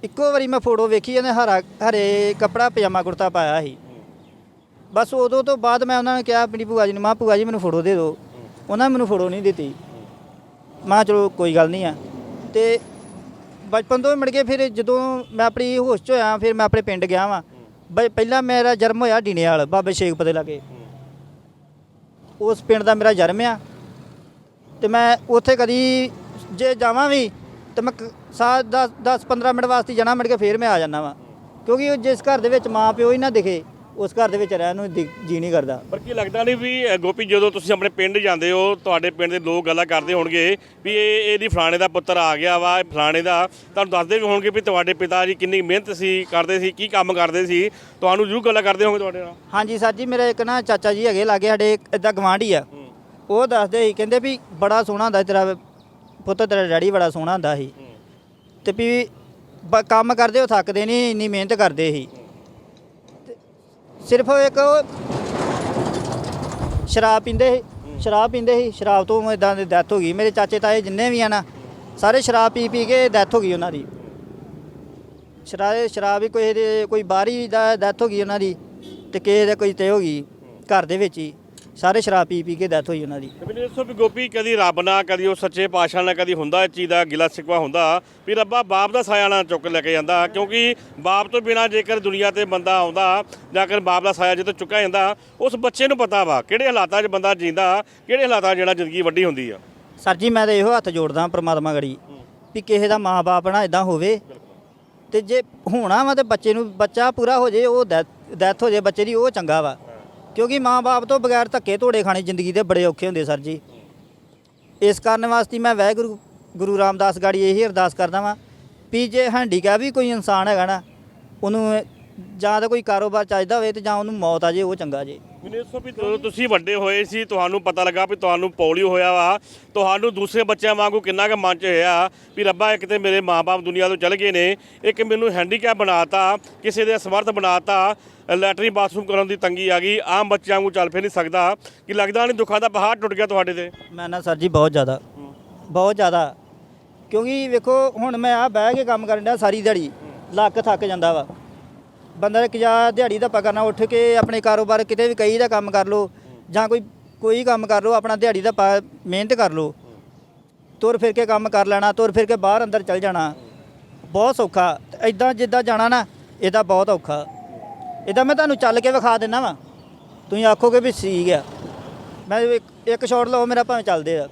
ਇੱਕੋ ਵਾਰੀ ਮੈਂ ਫੋਟੋ ਵੇਖੀ ਉਹਨੇ ਹਰਾ ਹਰੇ ਕਪੜਾ ਪਜਾਮਾ ਕੁੜਤਾ ਪਾਇਆ ਸੀ। ਬਸ ਉਦੋਂ ਤੋਂ ਬਾਅਦ ਮੈਂ ਉਹਨਾਂ ਨੂੰ ਕਿਹਾ ਆਪਣੀ ਭੂਆ ਜੀ ਨੂੰ, ਮਾਂ, ਭੂਆ ਜੀ ਮੈਨੂੰ ਫੋਟੋ ਦੇ ਦਿਓ। ਉਹਨਾਂ ਨੇ ਮੈਨੂੰ ਫੋਟੋ ਨਹੀਂ ਦਿੱਤੀ। ਮਾਂ ਚਲੋ, ਕੋਈ ਗੱਲ ਨਹੀਂ ਆ। ਤੇ ਬਚਪਨ ਤੋਂ ਹੀ ਮੁੜ ਕੇ ਫਿਰ ਜਦੋਂ ਮੈਂ ਆਪਣੀ ਹੋਸ਼ 'ਚ ਹੋਇਆ, ਫਿਰ ਮੈਂ ਆਪਣੇ ਪਿੰਡ ਗਿਆ ਵਾਂ। ਬਈ, ਪਹਿਲਾਂ ਮੇਰਾ ਜਨਮ ਹੋਇਆ ਡੀਨੇਵਾਲ ਬਾਬੇ ਸ਼ੇਖਪੁਰ ਦੇ ਲਾਗੇ। ਉਸ ਪਿੰਡ ਦਾ ਮੇਰਾ ਜਨਮ ਆ। ਤੇ ਮੈਂ ਉੱਥੇ ਕਦੀ ਜੇ ਜਾਵਾਂ ਵੀ ਤੇ ਮੈਂ ਸਾ 10 10 15 ਮਿੰਟ ਵਾਸਤੇ ਜਾਣਾ ਮਿੰਟ ਕੇ ਫੇਰ ਮੈਂ ਆ ਜਾਂਦਾ ਵਾਂ। ਕਿਉਂਕਿ ਉਹ ਜਿਸ ਘਰ ਦੇ ਵਿੱਚ ਮਾਂ ਪਿਓ ਹੀ ਨਾ ਦਿਖੇ ਉਸ ਘਰ ਦੇ ਵਿੱਚ ਰਹਿਣ ਨੂੰ ਦਿ- ਜੀ ਨਹੀਂ ਕਰਦਾ। ਪਰ ਕੀ ਲੱਗਦਾ ਨਹੀਂ ਵੀ ਅ, ਗੋਪੀ ਜਦੋਂ ਤੁਸੀਂ ਆਪਣੇ ਪਿੰਡ ਜਾਂਦੇ ਹੋ ਤੁਹਾਡੇ ਪਿੰਡ ਦੇ ਲੋਕ ਗੱਲਾਂ ਕਰਦੇ ਹੋਣਗੇ ਵੀ ਇਹ ਇਹਦੀ ਫਲਾਣੇ ਦਾ ਪੁੱਤਰ ਆ ਗਿਆ ਵਾ ਇਹ ਫਲਾਣੇ ਦਾ। ਤੁਹਾਨੂੰ ਦੱਸਦੇ ਵੀ ਹੋਣਗੇ ਵੀ ਤੁਹਾਡੇ ਪਿਤਾ ਜੀ ਕਿੰਨੀ ਮਿਹਨਤ ਸੀ ਕਰਦੇ ਸੀ ਕੀ ਕੰਮ ਕਰਦੇ ਸੀ। ਤੁਹਾਨੂੰ ਜ਼ਰੂਰ ਗੱਲਾਂ ਕਰਦੇ ਹੋਣਗੇ ਤੁਹਾਡੇ ਨਾਲ। ਹਾਂਜੀ ਸਰ ਜੀ ਮੇਰੇ ਇੱਕ ਨਾ ਚਾਚਾ ਜੀ ਹੈਗੇ ਲਾਗੇ ਸਾਡੇ ਇਦਾਂ ਗਵਾਂਢੀ ਆ। ਉਹ ਦੱਸਦੇ ਸੀ ਕਹਿੰਦੇ ਵੀ ਬੜਾ ਸੋਹਣਾ ਹੁੰਦਾ ਤੇਰਾ ਪੁੱਤ, ਤੇਰਾ ਡੈਡੀ ਬੜਾ ਸੋਹਣਾ ਹੁੰਦਾ ਸੀ। ਤੇ ਵੀ ਬ- ਕੰਮ ਕਰਦੇ, ਉਹ ਥੱਕਦੇ ਨਹੀਂ ਇੰਨੀ ਮਿਹਨਤ ਕਰਦੇ ਸੀ। ਤੇ ਸਿਰਫ ਇੱਕ ਉਹ ਸ਼ਰਾਬ ਪੀਂਦੇ ਸੀ। ਸ਼ਰਾਬ ਪੀਂਦੇ ਸੀ। ਸ਼ਰਾਬ ਤੋਂ ਇਦਾਂ ਦੀ ਡੈਥ ਹੋ ਗਈ। ਮੇਰੇ ਚਾਚੇ, ਤਾਏ ਜਿੰਨੇ ਵੀ ਆ ਨਾ, ਸਾਰੇ ਸ਼ਰਾਬ ਪੀ ਪੀ ਕੇ ਡੈਥ ਹੋ ਗਈ ਉਹਨਾਂ ਦੀ। ਸ਼ਰਾਬ ਸ਼ਰਾਬ ਹੀ ਕੋਈ ਦੇ ਕੋਈ ਬਾਹਰੀ ਦਾ ਡੈਥ ਹੋ ਗਈ ਉਹਨਾਂ ਦੀ। ਤੇ ਕਿਸੇ ਦੇ ਕੋਈ ਤੇ ਹੋ ਗਈ ਘਰ ਦੇ ਵਿੱਚ ਹੀ। ਸਾਰੇ ਸ਼ਰਾਬ ਪੀ ਪੀ ਕੇ ਡੈਥ ਹੋਈ ਉਹਨਾਂ ਦੀ। ਮੈਨੂੰ ਦੱਸੋ ਵੀ ਗੋਪੀ ਕਦੀ ਰੱਬ ਨਾਲ ਕਦੀ ਉਹ ਸੱਚੇ ਪਾਤਸ਼ਾਹ ਨਾਲ ਕਦੀ ਹੁੰਦਾ ਇਸ ਚੀਜ਼ ਦਾ ਗਿਲਾ ਸਿਕਵਾ ਹੁੰਦਾ ਵੀ ਰੱਬਾ ਬਾਪ ਦਾ ਸਾਇਆ ਨਾ ਚੁੱਕ ਲੈ ਕੇ ਜਾਂਦਾ ਕਿਉਂਕਿ ਬਾਪ ਤੋਂ ਬਿਨਾ ਜੇਕਰ ਦੁਨੀਆ ਤੇ ਬੰਦਾ ਆਉਂਦਾ ਜਾਂ ਕਰ ਬਾਪ ਦਾ ਸਾਇਆ ਜਦੋਂ ਚੁੱਕਿਆ ਜਾਂਦਾ ਉਸ ਬੱਚੇ ਨੂੰ ਪਤਾ ਵਾ ਕਿਹੜੇ ਹਾਲਾਤਾਂ 'ਚ ਬੰਦਾ ਜੀਂਦਾ ਕਿਹੜੇ ਹਾਲਾਤਾਂ 'ਚ ਜਿਹੜਾ ਜ਼ਿੰਦਗੀ ਵੱਡੀ ਹੁੰਦੀ ਆ। ਸਰ ਜੀ ਮੈਂ ਤਾਂ ਇਹੋ ਹੱਥ ਜੋੜਦਾ ਪ੍ਰਮਾਤਮਾ ਗੜੀ ਵੀ ਕਿਸੇ ਦਾ ਮਾਂ-ਬਾਪ ਨਾ ਇਦਾਂ ਹੋਵੇ ਤੇ ਜੇ ਹੋਣਾ ਵਾ ਤੇ ਬੱਚੇ ਨੂੰ ਬੱਚਾ ਪੂਰਾ ਹੋ ਜੇ ਉਹ ਡੈਥ ਹੋ ਜੇ ਬੱਚੇ ਦੀ ਉਹ ਚੰਗਾ ਵਾ। ਕਿਉਂਕਿ ਮਾਂ-ਬਾਪ ਤੋਂ ਬਗੈਰ ਧੱਕੇ ਧੋੜੇ ਖਾਣੇ ਜ਼ਿੰਦਗੀ ਦੇ ਬੜੇ ਔਖੇ ਹੁੰਦੇ ਸਰ ਜੀ। ਇਸ ਕਾਰਨ ਵਾਸਤੇ ਮੈਂ ਵਾਹਿਗੁਰੂ, ਗੁਰੂ ਰਾਮਦਾਸ ਗਾੜੀ ਇਹੀ ਅਰਦਾਸ ਕਰਦਾ ਵਾਂ ਵੀ ਜੇ ਹੈਂਡੀਕੈਪ ਵੀ ਕੋਈ ਇਨਸਾਨ ਹੈਗਾ ਨਾ, ਉਹਨੂੰ ਜਾਂ ਤਾਂ ਕੋਈ ਕਾਰੋਬਾਰ ਚਾਹੀਦਾ ਹੋਵੇ ਤੇ ਜਾਂ ਉਹਨੂੰ ਮੌਤ ਆ ਜੇ, ਉਹ ਚੰਗਾ ਜੇ। ਮੈਨੂੰ ਦੱਸੋ ਵੀ ਜਦੋਂ ਤੁਸੀਂ ਵੱਡੇ ਹੋਏ ਸੀ, ਤੁਹਾਨੂੰ ਪਤਾ ਲੱਗਾ ਵੀ ਤੁਹਾਨੂੰ ਪੋਲੀਓ ਹੋਇਆ ਵਾ। ਤੁਹਾਨੂੰ ਦੂਸਰੇ ਬੱਚਿਆਂ ਵਾਂਗੂ ਕਿੰਨਾ ਕੁ ਮਨ 'ਚ ਹੋਇਆ ਵੀ ਰੱਬਾ ਇੱਕ ਤੇ ਮੇਰੇ ਮਾਪੇ ਦੁਨੀਆ ਤੋਂ ਚਲੇ ਗਏ ਨੇ। ਇੱਕ ਮੈਨੂੰ ਹੈਂਡੀਕੈਪ ਬਣਾਤਾ, ਕਿਸੇ ਦੇ ਸਮਰਥ ਬਣਾਤਾ ਲੈਟਰੀ ਬਾਥਰੂਮ ਕਰਨ ਦੀ ਤੰਗੀ ਆ ਗਈ। ਆਮ ਬੱਚਿਆਂ ਵਾਂਗੂ ਚੱਲ ਫਿਰ ਨਹੀਂ ਸਕਦਾ। ਕਿ ਲੱਗਦਾ ਨਹੀਂ ਦੁੱਖਾਂ ਦਾ ਪਹਾੜ ਟੁੱਟ ਗਿਆ ਤੁਹਾਡੇ ਤੇ? ਮੈਂ ਨਾ ਸਰ ਜੀ ਬਹੁਤ ਜ਼ਿਆਦਾ ਬਹੁਤ ਜ਼ਿਆਦਾ। ਕਿਉਂਕਿ ਵੇਖੋ, ਹੁਣ ਮੈਂ ਆ ਬਹਿ ਕੇ ਕੰਮ ਕਰਨ ਦਾ ਸਾਰੀ ਦਿਹਾੜੀ, ਲੱਕ ਥੱਕ ਜਾਂਦਾ ਵਾ। ਬੰਦਾ ਕਿ ਜਾਂ ਦਿਹਾੜੀ ਦਾ ਪਾ ਕਰਨਾ, ਉੱਠ ਕੇ ਆਪਣੇ ਕਾਰੋਬਾਰ ਕਿਤੇ ਵੀ ਕਈ ਦਾ ਕੰਮ ਕਰ ਲਓ ਜਾਂ ਕੋਈ ਕੋਈ ਕੰਮ ਕਰ ਲਓ, ਆਪਣਾ ਦਿਹਾੜੀ ਦਾ ਪਾ- ਮਿਹਨਤ ਕਰ ਲਓ। ਤੁਰ ਫਿਰ ਕੇ ਕੰਮ ਕਰ ਲੈਣਾ, ਤੁਰ ਫਿਰ ਕੇ ਬਾਹਰ ਅੰਦਰ ਚੱਲ ਜਾਣਾ। ਬਹੁਤ ਸੌਖਾ। ਇਦਾਂ ਜਿੱਦਾਂ ਜਾਣਾ ਨਾ, ਇਹਦਾ ਬਹੁਤ ਔਖਾ। ਇਹਦਾ ਮੈਂ ਤੁਹਾਨੂੰ ਚੱਲ ਕੇ ਵਿਖਾ ਦਿੰਦਾ ਵਾ। ਤੁਸੀਂ ਆਖੋਗੇ ਵੀ ਸੀ ਗਿਆ ਮੈਂ ਇੱਕ- ਇੱਕ ਸ਼ਾਟ ਲਓ, ਮੇਰਾ ਭਾਵੇਂ ਚੱਲਦੇ ਆ।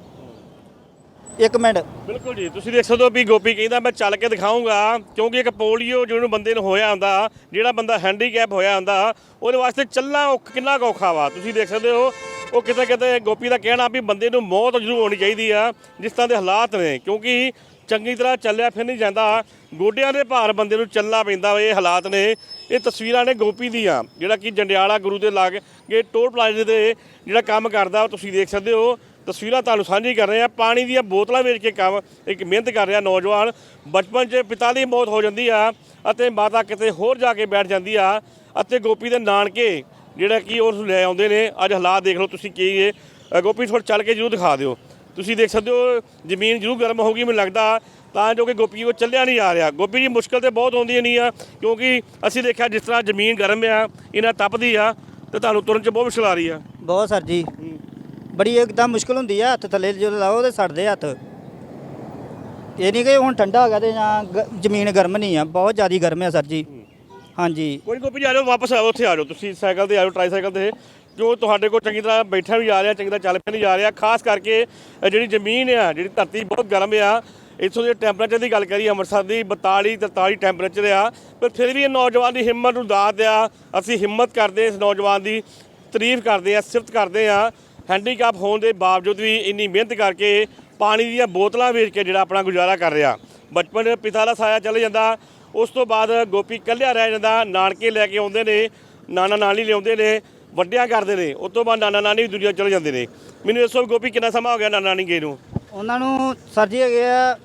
ਇੱਕ ਮਿੰਟ। ਬਿਲਕੁਲ ਜੀ ਤੁਸੀਂ ਦੇਖ ਸਕਦੇ ਹੋ ਵੀ ਗੋਪੀ ਕਹਿੰਦਾ ਮੈਂ ਚੱਲ ਕੇ ਦਿਖਾਉਂਗਾ ਕਿਉਂਕਿ ਇੱਕ ਪੋਲੀਓ ਜਿਹਨੂੰ ਬੰਦੇ ਨੂੰ ਹੋਇਆ ਹੁੰਦਾ ਜਿਹੜਾ ਬੰਦਾ ਹੈਂਡੀਕੈਪ ਹੋਇਆ ਹੁੰਦਾ ਉਹਦੇ ਵਾਸਤੇ ਚੱਲਣਾ ਔਖ- ਕਿੰਨਾ ਕੁ ਔਖਾ ਵਾ? ਤੁਸੀਂ ਦੇਖ ਸਕਦੇ ਹੋ ਉਹ ਕਿਤੇ ਕਿਤੇ ਗੋਪੀ ਦਾ ਕਹਿਣਾ ਵੀ ਬੰਦੇ ਨੂੰ ਮੌਤ ਜ਼ਰੂਰ ਹੋਣੀ ਚਾਹੀਦੀ ਆ ਜਿਸ ਤਰ੍ਹਾਂ ਦੇ ਹਾਲਾਤ ਨੇ ਕਿਉਂਕਿ ਚੰਗੀ ਤਰ੍ਹਾਂ ਚੱਲਿਆ ਫਿਰ ਨਹੀਂ ਜਾਂਦਾ ਗੋਡਿਆਂ ਦੇ ਭਾਰ ਬੰਦੇ ਨੂੰ ਚੱਲਣਾ ਪੈਂਦਾ ਵਾ, ਇਹ ਹਾਲਾਤ ਨੇ। ਇਹ ਤਸਵੀਰਾਂ ਨੇ ਗੋਪੀ ਦੀਆਂ ਜਿਹੜਾ ਕਿ ਜੰਡਿਆਲਾ ਗੁਰੂ ਦੇ ਲਾਗੇ ਟੋਲ ਪਲਾਜ਼ੇ 'ਤੇ ਜਿਹੜਾ ਕੰਮ ਕਰਦਾ ਉਹ ਤੁਸੀਂ ਦੇਖ ਸਕਦੇ ਹੋ ਤਸਵੀਰਾਂ ਤੁਹਾਨੂੰ ਸਾਂਝੀ ਕਰ ਰਹੇ ਆ ਪਾਣੀ ਦੀਆਂ ਬੋਤਲਾਂ ਵੇਚ ਕੇ ਕੰਮ ਇੱਕ ਮਿਹਨਤ ਕਰ ਰਿਹਾ ਨੌਜਵਾਨ। ਬਚਪਨ 'ਚ ਪਿਤਾ ਦੀ ਮੌਤ ਹੋ ਜਾਂਦੀ ਆ ਅਤੇ ਮਾਤਾ ਕਿਤੇ ਹੋਰ ਜਾ ਕੇ ਬੈਠ ਜਾਂਦੀ ਆ ਅਤੇ ਗੋਪੀ ਦੇ ਨਾਨਕੇ ਜਿਹੜਾ ਕਿ ਉਸ ਲੈ ਆਉਂਦੇ ਨੇ। ਅੱਜ ਹਾਲਾਤ ਦੇਖ ਲਓ ਤੁਸੀਂ ਕੀ ਇਹ। ਅ, ਗੋਪੀ ਥੋੜਾ ਚੱਲ ਕੇ ਜਰੂਰ ਦਿਖਾ ਦਿਓ। ਤੁਸੀਂ ਦੇਖ ਸਕਦੇ ਹੋ ਜ਼ਮੀਨ ਜਰੂਰ ਗਰਮ ਹੋ ਗਈ ਮੈਨੂੰ ਲੱਗਦਾ ਤਾਂ ਜੋ ਕਿ ਗੋਪੀ ਉਹ ਚੱਲਿਆ ਨਹੀਂ ਆ ਰਿਹਾ। ਗੋਪੀ ਜੀ ਮੁਸ਼ਕਲ ਤੇ ਬਹੁਤ ਆਉਂਦੀ ਨਹੀਂ ਆ ਕਿਉਂਕਿ ਅਸੀਂ ਦੇਖਿਆ ਜਿਸ ਤਰ੍ਹਾਂ ਜ਼ਮੀਨ ਗਰਮ ਆ ਇਹਨਾਂ ਤਪਦੀ ਆ ਤੇ ਤੁਹਾਨੂੰ ਤੁਰਨ 'ਚ ਬਹੁਤ ਮੁਸ਼ਕਲ ਆ ਰਹੀ ਆ। ਬਹੁਤ ਸਰ ਜੀ। ਬੜੀ ਇੱਕਦਮ ਮੁਸ਼ਕਲ ਹੁੰਦੀ ਆ, ਹੱਥ ਥੱਲੇ ਜਦੋਂ ਲਾਓ ਤੇ ਸੜਦੇ ਹੱਥ। ਇਹ ਨਹੀਂ ਕਿ ਹੁਣ ਠੰਡਾ ਹੋ ਗਿਆ ਤੇ ਜਾਂ ਗ- ਜ਼ਮੀਨ ਗਰਮ ਨਹੀਂ ਆ, ਬਹੁਤ ਜ਼ਿਆਦਾ ਗਰਮ ਆ ਸਰ ਜੀ। ਹਾਂਜੀ। ਕੋਈ ਨੀ ਗੋਪੀ ਜੀ ਆ ਜਾਓ, ਵਾਪਸ ਆਓ ਉੱਥੇ ਆ ਜਾਓ। ਤੁਸੀਂ ਸਾਈਕਲ ਤੇ ਆ ਜਾਓ ਟ੍ਰਾਈਸਾਈਕਲ ਤੇ। ਜੋ ਤੁਹਾਡੇ ਕੋਲ ਚੰਗੀ ਤਰ੍ਹਾਂ ਬੈਠਾ ਵੀ ਜਾ ਰਿਹਾ, ਚੰਗੀ ਤਰ੍ਹਾਂ ਚੱਲ ਪਿਆ ਨਹੀਂ ਜਾ ਰਿਹਾ, ਖਾਸ ਕਰਕੇ ਇਹ ਜਿਹੜੀ ਜ਼ਮੀਨ ਆ, ਜਿਹੜੀ ਧਰਤੀ ਬਹੁਤ ਗਰਮ ਆ। ਇੱਥੋਂ ਦੇ ਟੈਂਪਰੇਚਰ ਦੀ ਗੱਲ ਕਰੀਏ, ਅੰਮ੍ਰਿਤਸਰ ਦੀ 42 43 ਟੈਂਪਰੇਚਰ ਆ। ਪਰ ਫਿਰ ਵੀ ਇਹ ਨੌਜਵਾਨ ਦੀ ਹਿੰਮਤ ਨੂੰ ਦਾਤ ਆ। ਅਸੀਂ ਹਿੰਮਤ ਕਰਦੇ, ਇਸ ਨੌਜਵਾਨ ਦੀ ਤਾਰੀਫ ਕਰਦੇ ਆ, ਸਿਫਤ ਕਰਦੇ ਆ। ਹੈਂਡੀਕੈਪ ਹੋਣ ਦੇ ਬਾਵਜੂਦ ਵੀ ਇੰਨੀ ਮਿਹਨਤ ਕਰਕੇ ਪਾਣੀ ਦੀਆਂ ਬੋਤਲਾਂ ਵੇਚ ਕੇ ਜਿਹੜਾ ਆਪਣਾ ਗੁਜ਼ਾਰਾ ਕਰ ਰਿਹਾ। ਬਚਪਨ ਦੇ ਪਿਤਾ ਦਾ ਸਾਇਆ ਚਲੇ ਜਾਂਦਾ। ਉਸ ਤੋਂ ਬਾਅਦ ਗੋਪੀ ਇਕੱਲਿਆ ਰਹਿ ਜਾਂਦਾ। ਨਾਨਕੇ ਲੈ ਕੇ ਆਉਂਦੇ ਨੇ ਨਾਨਾ ਨਾਨੀ ਲਿਆਉਂਦੇ ਨੇ ਵੱਡਿਆਂ ਕਰਦੇ ਨੇ। ਉਸ ਤੋਂ ਬਾਅਦ ਨਾਨਾ ਨਾਨੀ ਵੀ ਦੁਨੀਆ ਚਲੇ ਜਾਂਦੇ ਨੇ। ਮੈਨੂੰ ਦੱਸੋ ਗੋਪੀ ਕਿੰਨਾ ਸਮਾਂ ਹੋ ਗਿਆ ਨਾਨਾ ਨਾਨੀ ਗਏ ਨੂੰ? ਉਹਨਾਂ ਨੂੰ ਸਰ ਜੀ ਹੈਗੇ ਆ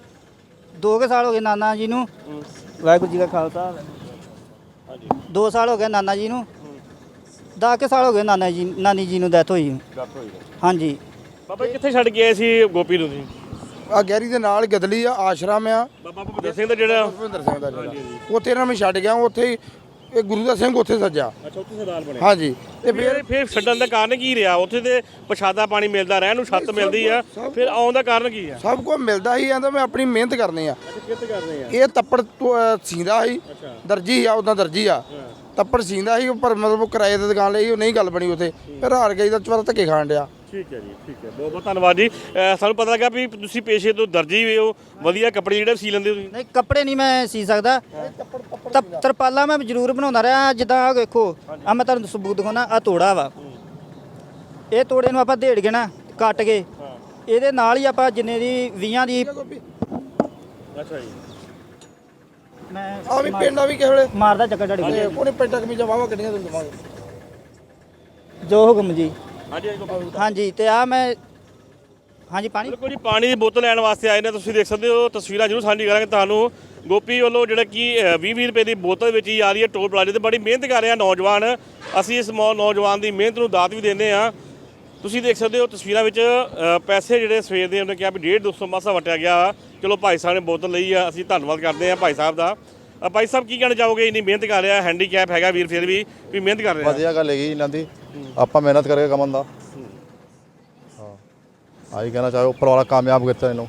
2 ਕੁ ਸਾਲ ਹੋ ਗਏ ਨਾਨਾ ਜੀ ਨੂੰ। ਵਾਹਿਗੁਰੂ ਜੀ ਕਾ ਖਾਲਸਾ। ਹਾਂਜੀ। 2 ਸਾਲ ਹੋ ਗਏ ਨਾਨਾ ਜੀ ਨੂੰ। 10 ਕੁ ਸਾਲ ਹੋ ਗਏ ਨਾਨਾ ਜੀ ਨਾਨੀ ਜੀ ਨੂੰ ਡੈਥ ਹੋਈ ਹਾਂਜੀ। ਬਾਬਾ ਜੀ ਕਿੱਥੇ ਛੱਡ ਕੇ ਆਏ ਸੀ ਗੋਪੀ ਨੂੰ ਤੁਸੀਂ? ਆ ਗੈਰੀ ਦੇ ਨਾਲ ਗਦਲੀ ਆ ਆਸ਼ਰਮ ਆ। ਬਾਬਾ ਭਗਤ ਸਿੰਘ ਦਾ ਜਿਹੜਾ ਭੁਪਿੰਦਰ ਸਿੰਘ ਦਾ ਜਿਹੜਾ। ਉੱਥੇ ਇਹਨਾਂ ਨੂੰ ਮੈਂ ਛੱਡ ਗਿਆ ਉੱਥੇ ਹੀ ਇਹ ਗੁਰੂ ਦਾ ਸਿੰਘ ਉੱਥੇ ਸੱਜਾ ਅੱਛਾ ਉੱਥੇ ਸਰਦਾਰ ਬਣੇ ਹਾਂਜੀ। ਤੇ ਫਿਰ ਫਿਰ ਫਿਰ ਛੱਡਣ ਦਾ ਕਾਰਨ ਕੀ ਰਿਹਾ? ਉੱਥੇ ਤੇ ਪ੍ਰਸ਼ਾਦਾ ਪਾਣੀ ਮਿਲਦਾ ਰਹਿਣ ਨੂੰ ਛੱਤ ਮਿਲਦੀ ਆ। ਫਿਰ ਆਉਣ ਦਾ ਕਾਰਨ ਕੀ ਆ? ਸਭ ਕੁਝ ਮਿਲਦਾ ਹੀ ਆਂਦਾ ਮੈਂ ਆਪਣੀ ਮਿਹਨਤ ਕਰਨੀ ਆ। ਅੱਛਾ ਕਿੱਥੇ ਕਰਦੇ ਆ? ਇਹ ਤੱਪੜ ਤੋਂ, ਅਹ, ਸੀਂਦਾ ਸੀ ਦਰਜੀ ਆ ਉਦਾਂ ਦਰਜੀ ਆ। ਤੱਪੜ ਸੀਂਦਾ ਸੀ ਪਰ ਮਤਲਬ ਉਹ ਕਿਰਾਏ ਤੇ ਦੁਕਾਨ ਲਈ ਉਹ ਨਹੀਂ ਗੱਲ ਬਣੀ ਉੱਥੇ। ਫਿਰ ਹਾਰ ਗਈ ਤਾਂ ਚਵਾਰਾ ਧੱਕੇ ਖਾਣ ਡਿਆ। ਠੀਕ ਹੈ ਜੀ ਠੀਕ ਹੈ। ਬਹੁਤ ਬਹੁਤ ਧੰਨਵਾਦ ਜੀ। ਅਹ ਸਾਨੂੰ ਪਤਾ ਲੱਗਾ ਵੀ ਤੁਸੀਂ ਪੇਸ਼ੇ ਤੋਂ ਦਰਜੀ ਵੀ ਹੋ। ਵਧੀਆ ਕੱਪੜੇ ਜਿਹੜੇ ਸੀ ਲੈਂਦੇ ਹੋ ਤੁਸੀਂ। ਨਹੀਂ ਕੱਪੜੇ ਨਹੀਂ ਮੈਂ ਸੀ ਸਕਦਾ। ਤਪ- ਤਰਪਾਲਾਂ ਮੈਂ ਜ਼ਰੂਰ ਬਣਾਉਂਦਾ ਰਿਹਾ। ਜਿੱਦਾਂ ਆਹ ਵੇਖੋ ਆ ਮੈਂ ਤੁਹਾਨੂੰ ਸਬੂਤ ਦਿਖਾਉਣਾ ਆ ਤੋੜਾ ਵਾ। ਇਹ ਤੋੜੇ ਨੂੰ ਆਪਾਂ ਢੇੜ ਕੇ ਨਾ ਕੱਟ ਕੇ ਇਹਦੇ ਨਾਲ ਹੀ ਆਪਾਂ ਜਿੰਨੇ ਦੀ 20 ਦੀ ਅੱਛਾ ਜੀ। ਮੈਂ ਆ ਵੀ ਪਿੰਡ ਵੀ ਕਿਸੇ ਵੇਲੇ ਮਾਰਦਾ ਚੱਕਰ ਢੜ ਤੇ। ਉਹਨੇ ਪੈਂਟਾਂ ਕਮੀਜ਼ਾਂ ਵਾਵਾ ਕੱਢੀਆਂ ਤੁਹਾਨੂੰ ਦਵਾਂਗੇ। ਜੋ ਹੁਕਮ ਜੀ। ਹਾਂਜੀ ਤੇ ਆ ਮੈਂ ਹਾਂਜੀ ਪਾਣੀ? ਬਿਲਕੁਲ ਜੀ ਪਾਣੀ ਦੀ ਬੋਤਲ ਲੈਣ ਵਾਸਤੇ ਆਏ ਨੇ ਤੁਸੀਂ ਦੇਖ ਸਕਦੇ ਹੋ ਤਸਵੀਰਾਂ ਜ਼ਰੂਰ ਸਾਂਝੀ ਕਰਾਂਗੇ ਤੁਹਾਨੂੰ। ਗੋਪੀ ਵੱਲੋਂ ਜਿਹੜਾ ਕਿ 20-20 ਰੁਪਏ ਦੀ ਬੋਤਲ ਵਿੱਚ ਹੀ ਆ ਰਹੀ ਹੈ ਟੋਲ ਪਲਾਜ਼ੇ ਤੇ। ਬੜੀ ਮਿਹਨਤ ਕਰ ਰਹੇ ਆ ਨੌਜਵਾਨ। ਅਸੀਂ ਇਸ ਮੌ- ਨੌਜਵਾਨ ਦੀ ਮਿਹਨਤ ਨੂੰ ਦਾਤ ਵੀ ਦਿੰਦੇ ਆ ਤੁਸੀਂ ਦੇਖ ਸਕਦੇ ਹੋ ਤਸਵੀਰਾਂ ਵਿੱਚ ਪੈਸੇ ਜਿਹੜੇ ਸਵੇਰ ਦੇ ਉਹਨੇ ਕਿਹਾ ਵੀ 1.5 200 ਮਾਸਾ ਵਟਿਆ ਗਿਆ। ਚਲੋ ਭਾਈ ਸਾਹਿਬ ਨੇ ਬੋਤਲ ਲਈ ਆ ਅਸੀਂ ਧੰਨਵਾਦ ਕਰਦੇ ਆ ਭਾਈ ਸਾਹਿਬ ਦਾ। ਭਾਈ ਸਾਹਿਬ ਕੀ ਕਹਿਣਾ ਚਾਹੋਗੇ? ਇੰਨੀ ਮਿਹਨਤ ਕਰ ਰਿਹਾ ਹੈਂਡੀਕੈਪ ਹੈਗਾ ਵੀਰ ਫਿਰ ਵੀ ਵੀ ਮਿਹਨਤ ਕਰ ਰਿਹਾ। ਵਧੀਆ ਗੱਲ ਹੈਗੀ ਇਹਨਾਂ ਦੀ। ਆਪਾਂ ਮਿਹਨਤ ਕਰਕੇ ਕਮਨ ਦਾ। ਹਾਂ। ਆਈ ਕਹਿਣਾ ਚਾਹੋ ਉੱਪਰ ਵਾਲਾ ਕਾਮਯਾਬ ਕੀਤਾ ਇਹਨੂੰ।